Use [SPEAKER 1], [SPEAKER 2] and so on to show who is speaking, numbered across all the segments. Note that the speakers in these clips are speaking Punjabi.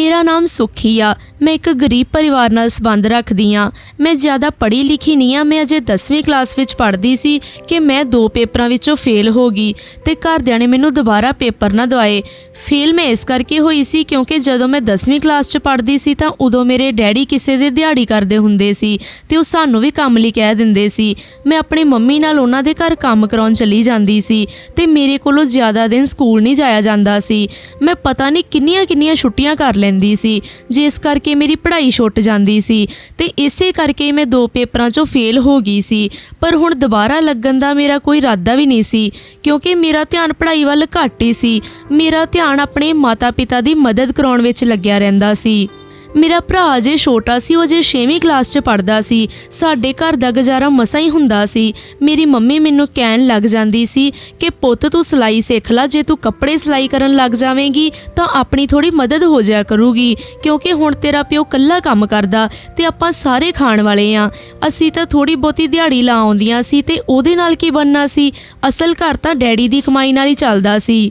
[SPEAKER 1] ਮੇਰਾ ਨਾਮ ਸੁਖੀ ਆ। ਮੈਂ ਇੱਕ ਗਰੀਬ ਪਰਿਵਾਰ ਨਾਲ ਸੰਬੰਧ ਰੱਖਦੀ ਆ। ਮੈਂ ਜ਼ਿਆਦਾ ਪੜ੍ਹੀ ਲਿਖੀ ਨਹੀਂ ਆ। ਮੈਂ ਅਜੇ 10ਵੀਂ ਕਲਾਸ ਵਿੱਚ ਪੜ੍ਹਦੀ ਸੀ ਕਿ ਮੈਂ ਦੋ ਪੇਪਰਾਂ ਵਿੱਚੋਂ ਫੇਲ ਹੋ ਗਈ ਤੇ ਘਰਦਿਆਂ ਨੇ ਮੈਨੂੰ ਦੁਬਾਰਾ ਪੇਪਰ ਨਾ ਦਵਾਏ। ਫੇਲ ਮੈਂ ਇਸ ਕਰਕੇ ਹੋਈ ਸੀ ਕਿਉਂਕਿ ਜਦੋਂ ਮੈਂ 10ਵੀਂ ਕਲਾਸ 'ਚ ਪੜ੍ਹਦੀ ਸੀ ਤਾਂ ਉਦੋਂ ਮੇਰੇ ਡੈਡੀ ਕਿਸੇ ਦੇ ਦਿਹਾੜੀ ਕਰਦੇ ਹੁੰਦੇ ਸੀ ਤੇ ਉਹ ਸਾਨੂੰ ਵੀ ਕੰਮ ਲਈ ਕਹਿ ਦਿੰਦੇ ਸੀ। ਮੈਂ ਆਪਣੀ ਮੰਮੀ ਨਾਲ ਉਹਨਾਂ ਦੇ ਘਰ ਕੰਮ ਕਰਾਉਣ ਚਲੀ ਜਾਂਦੀ ਸੀ ਤੇ ਮੇਰੇ ਕੋਲੋਂ ਜ਼ਿਆਦਾ ਦਿਨ ਸਕੂਲ ਨਹੀਂ ਜਾਇਆ ਜਾਂਦਾ ਸੀ। ਮੈਂ ਪਤਾ ਨਹੀਂ ਕਿੰਨੀਆਂ ਕਿੰਨੀਆਂ ਛੁੱਟੀਆਂ ਕਰ ਲੈਂਦੀ ਸੀ, ਜਿਸ ਕਰਕੇ ਮੇਰੀ ਪੜ੍ਹਾਈ ਛੁੱਟ ਜਾਂਦੀ ਸੀ ਤੇ ਇਸੇ ਕਰਕੇ ਮੈਂ ਦੋ ਪੇਪਰਾਂ 'ਚੋਂ ਫੇਲ ਹੋ ਗਈ ਸੀ। ਪਰ ਹੁਣ ਦੁਬਾਰਾ ਲੱਗਣ ਦਾ ਮੇਰਾ ਕੋਈ ਇਰਾਦਾ ਵੀ ਨਹੀਂ ਸੀ, ਕਿਉਂਕਿ ਮੇਰਾ ਧਿਆਨ ਪੜ੍ਹਾਈ ਵੱਲ ਘੱਟ ਹੀ ਸੀ। ਮੇਰਾ ਧਿਆਨ ਆਪਣੇ ਮਾਤਾ-ਪਿਤਾ ਦੀ ਮਦਦ ਕਰਾਉਣ ਵਿੱਚ ਲੱਗਿਆ ਰਹਿੰਦਾ ਸੀ। ਮੇਰਾ ਭਰਾ ਅਜੇ ਛੋਟਾ ਸੀ, ਉਹ ਜੇ 6ਵੀਂ ਕਲਾਸ 'ਚ ਪੜਦਾ ਸੀ। ਸਾਡੇ ਘਰ ਦਾ ਗੁਜ਼ਾਰਾ ਮਸਾਂ ਹੀ ਹੁੰਦਾ ਸੀ। ਮੇਰੀ ਮੰਮੀ ਮੈਨੂੰ ਕਹਿਣ ਲੱਗ ਜਾਂਦੀ ਸੀ ਕਿ, ਪੁੱਤ, ਤੂੰ ਸਿਲਾਈ ਸਿੱਖ ਲੈ। ਜੇ ਤੂੰ ਕੱਪੜੇ ਸਿਲਾਈ ਕਰਨ ਲੱਗ ਜਾਵੇਂਗੀ, ਤਾਂ ਆਪਣੀ ਥੋੜੀ ਮਦਦ ਹੋ ਜਾਇਆ ਕਰੂਗੀ। ਕਿਉਂਕਿ ਹੁਣ ਤੇਰਾ ਪਿਓ ਕੱਲਾ ਕੰਮ ਕਰਦਾ ਤੇ ਆਪਾਂ ਸਾਰੇ ਖਾਣ ਵਾਲੇ ਆ। ਅਸੀਂ ਤਾਂ ਥੋੜੀ ਬਹੁਤੀ ਦਿਹਾੜੀ ਲਾ ਆਉਂਦੀਆਂ ਸੀ ਤੇ ਉਹਦੇ ਨਾਲ ਕੀ ਬਣਨਾ ਸੀ? ਅਸਲ ਘਰ ਤਾਂ ਡੈਡੀ ਦੀ ਕਮਾਈ ਨਾਲ ਹੀ ਚੱਲਦਾ ਸੀ।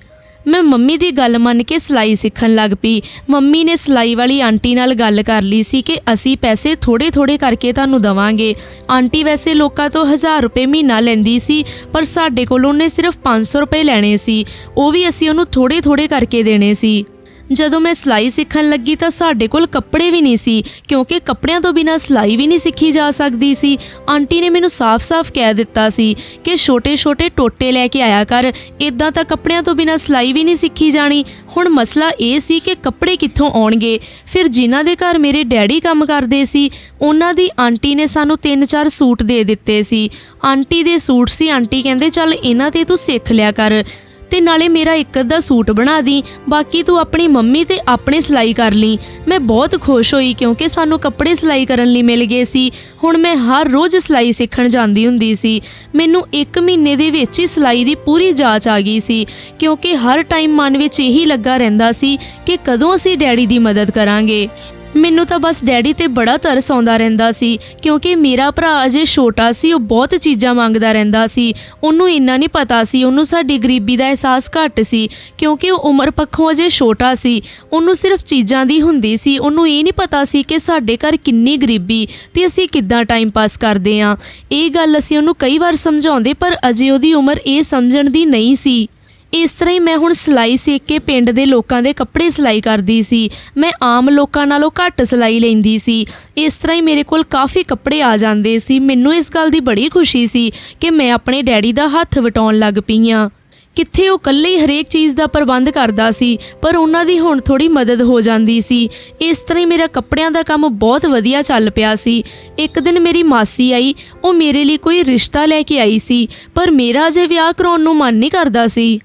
[SPEAKER 1] ਮੈਂ ਮੰਮੀ ਦੀ ਗੱਲ ਮੰਨ ਕੇ ਸਿਲਾਈ ਸਿੱਖਣ ਲੱਗ ਪਈ। ਮੰਮੀ ਨੇ ਸਿਲਾਈ ਵਾਲੀ ਆਂਟੀ ਨਾਲ ਗੱਲ ਕਰ ਲਈ ਸੀ ਕਿ ਅਸੀਂ ਪੈਸੇ ਥੋੜੇ-ਥੋੜੇ ਕਰਕੇ ਤੁਹਾਨੂੰ ਦਵਾਂਗੇ। ਆਂਟੀ ਵੈਸੇ ਲੋਕਾਂ ਤੋਂ 1000 ਰੁਪਏ ਮਹੀਨਾ ਲੈਂਦੀ ਸੀ, ਪਰ ਸਾਡੇ ਕੋਲ ਉਹਨੇ ਸਿਰਫ 500 ਰੁਪਏ ਲੈਣੇ ਸੀ। ਉਹ ਵੀ ਅਸੀਂ ਉਹਨੂੰ ਥੋੜੇ-ਥੋੜੇ ਕਰਕੇ ਦੇਣੇ ਸੀ। ਜਦੋਂ ਮੈਂ ਸਿਲਾਈ ਸਿੱਖਣ ਲੱਗੀ ਤਾਂ ਸਾਡੇ ਕੋਲ ਕੱਪੜੇ ਵੀ ਨਹੀਂ ਸੀ, ਕਿਉਂਕਿ ਕੱਪੜਿਆਂ ਤੋਂ ਬਿਨਾਂ ਸਿਲਾਈ ਵੀ ਨਹੀਂ ਸਿੱਖੀ ਜਾ ਸਕਦੀ ਸੀ। ਆਂਟੀ ਨੇ ਮੈਨੂੰ ਸਾਫ਼-ਸਾਫ਼ ਕਹਿ ਦਿੱਤਾ ਸੀ ਕਿ ਛੋਟੇ-ਛੋਟੇ ਟੋਟੇ ਲੈ ਕੇ ਆਇਆ ਕਰ ਇਦਾਂ ਤਾਂ ਕੱਪੜਿਆਂ ਤੋਂ ਬਿਨਾਂ ਸਿਲਾਈ ਵੀ ਨਹੀਂ ਸਿੱਖੀ ਜਾਣੀ। ਹੁਣ ਮਸਲਾ ਇਹ ਸੀ ਕਿ ਕੱਪੜੇ ਕਿੱਥੋਂ ਆਉਣਗੇ? ਫਿਰ ਜਿਨ੍ਹਾਂ ਦੇ ਘਰ ਮੇਰੇ ਡੈਡੀ ਕੰਮ ਕਰਦੇ ਸੀ, ਉਹਨਾਂ ਦੀ ਆਂਟੀ ਨੇ ਸਾਨੂੰ ਤਿੰਨ ਚਾਰ ਸੂਟ ਦੇ ਦਿੱਤੇ ਸੀ। ਆਂਟੀ ਦੇ ਸੂਟ ਸੀ, ਆਂਟੀ ਕਹਿੰਦੇ, ਚੱਲ ਇਹਨਾਂ ਤੇ ਤੂੰ ਸਿੱਖ ਲਿਆ ਕਰ। ਤੇ ਨਾਲੇ ਮੇਰਾ ਇੱਕ ਅੱਧਾ ਸੂਟ ਬਣਾ ਦੀ, ਬਾਕੀ ਤੂੰ ਆਪਣੀ ਮੰਮੀ ਤੇ ਆਪਣੇ ਸਿਲਾਈ ਕਰ ਲਈ। ਮੈਂ ਬਹੁਤ ਖੁਸ਼ ਹੋਈ ਕਿਉਂਕਿ ਸਾਨੂੰ ਕੱਪੜੇ ਸਿਲਾਈ ਕਰਨ ਲਈ ਮਿਲ ਗਏ ਸੀ। ਹੁਣ ਮੈਂ ਹਰ ਰੋਜ਼ ਸਿਲਾਈ ਸਿੱਖਣ ਜਾਂਦੀ ਹੁੰਦੀ ਸੀ। ਮੈਨੂੰ 1 ਮਹੀਨੇ ਦੇ ਵਿੱਚ ਹੀ ਸਿਲਾਈ ਦੀ ਪੂਰੀ ਜਾਂਚ ਆ ਗਈ ਸੀ, ਕਿਉਂਕਿ ਹਰ ਟਾਈਮ ਮਨ ਵਿੱਚ ਇਹੀ ਲੱਗਾ ਰਹਿੰਦਾ ਸੀ ਕਿ ਕਦੋਂ ਅਸੀਂ ਡੈਡੀ ਦੀ ਮਦਦ ਕਰਾਂਗੇ। ਮੈਨੂੰ ਤਾਂ ਬਸ ਡੈਡੀ ਤੇ ਬੜਾ ਤਰਸ ਆਉਂਦਾ ਰਹਿੰਦਾ ਸੀ, ਕਿਉਂਕਿ ਮੇਰਾ ਭਰਾ ਅਜੇ ਛੋਟਾ ਸੀ, ਉਹ ਬਹੁਤ ਚੀਜ਼ਾਂ ਮੰਗਦਾ ਰਹਿੰਦਾ ਸੀ। ਉਹਨੂੰ ਇੰਨਾ ਨਹੀਂ ਪਤਾ ਸੀ, ਉਹਨੂੰ ਸਾਡੀ ਗਰੀਬੀ ਦਾ ਅਹਿਸਾਸ ਘੱਟ ਸੀ, ਕਿਉਂਕਿ ਉਹ ਉਮਰ ਪੱਖੋਂ ਅਜੇ ਛੋਟਾ ਸੀ। ਉਹਨੂੰ ਸਿਰਫ ਚੀਜ਼ਾਂ ਦੀ ਹੁੰਦੀ ਸੀ, ਉਹਨੂੰ ਇਹ ਨਹੀਂ ਪਤਾ ਸੀ ਕਿ ਸਾਡੇ ਘਰ ਕਿੰਨੀ ਗਰੀਬੀ ਤੇ ਅਸੀਂ ਕਿੱਦਾਂ ਟਾਈਮ ਪਾਸ ਕਰਦੇ ਆਂ ਇਹ ਗੱਲ ਅਸੀਂ ਉਹਨੂੰ ਕਈ ਵਾਰ ਸਮਝਾਉਂਦੇ, ਪਰ ਅਜੇ ਉਹਦੀ ਉਮਰ ਇਹ ਸਮਝਣ ਦੀ ਨਹੀਂ ਸੀ। ਇਸ ਤਰ੍ਹਾਂ ਹੀ ਮੈਂ ਹੁਣ ਸਿਲਾਈ ਸਿੱਖ ਕੇ ਪਿੰਡ ਦੇ ਲੋਕਾਂ ਦੇ ਕੱਪੜੇ ਸਿਲਾਈ ਕਰਦੀ ਸੀ। ਮੈਂ ਆਮ ਲੋਕਾਂ ਨਾਲੋਂ ਘੱਟ ਸਿਲਾਈ ਲੈਂਦੀ ਸੀ। ਇਸ ਤਰ੍ਹਾਂ ਹੀ ਮੇਰੇ ਕੋਲ ਕਾਫੀ ਕੱਪੜੇ ਆ ਜਾਂਦੇ ਸੀ। ਮੈਨੂੰ ਇਸ ਗੱਲ ਦੀ ਬੜੀ ਖੁਸ਼ੀ ਸੀ ਕਿ ਮੈਂ ਆਪਣੇ ਡੈਡੀ ਦਾ ਹੱਥ ਵਟਾਉਣ ਲੱਗ ਪਈ ਹਾਂ। ਕਿੱਥੇ ਉਹ ਇਕੱਲੇ ਹਰੇਕ ਚੀਜ਼ ਦਾ ਪ੍ਰਬੰਧ ਕਰਦਾ ਸੀ, ਪਰ ਉਹਨਾਂ ਦੀ ਹੁਣ ਥੋੜੀ ਮਦਦ ਹੋ ਜਾਂਦੀ ਸੀ। ਇਸ ਤਰ੍ਹਾਂ ਹੀ ਮੇਰਾ ਕੱਪੜਿਆਂ ਦਾ ਕੰਮ ਬਹੁਤ ਵਧੀਆ ਚੱਲ ਪਿਆ ਸੀ। ਇੱਕ ਦਿਨ ਮੇਰੀ ਮਾਸੀ ਆਈ, ਉਹ ਮੇਰੇ ਲਈ ਕੋਈ ਰਿਸ਼ਤਾ ਲੈ ਕੇ ਆਈ ਸੀ, ਪਰ ਮੇਰਾ ਅਜੇ ਵਿਆਹ ਕਰਾਉਣ ਨੂੰ ਮਨ ਨਹੀਂ ਕਰਦਾ ਸੀ।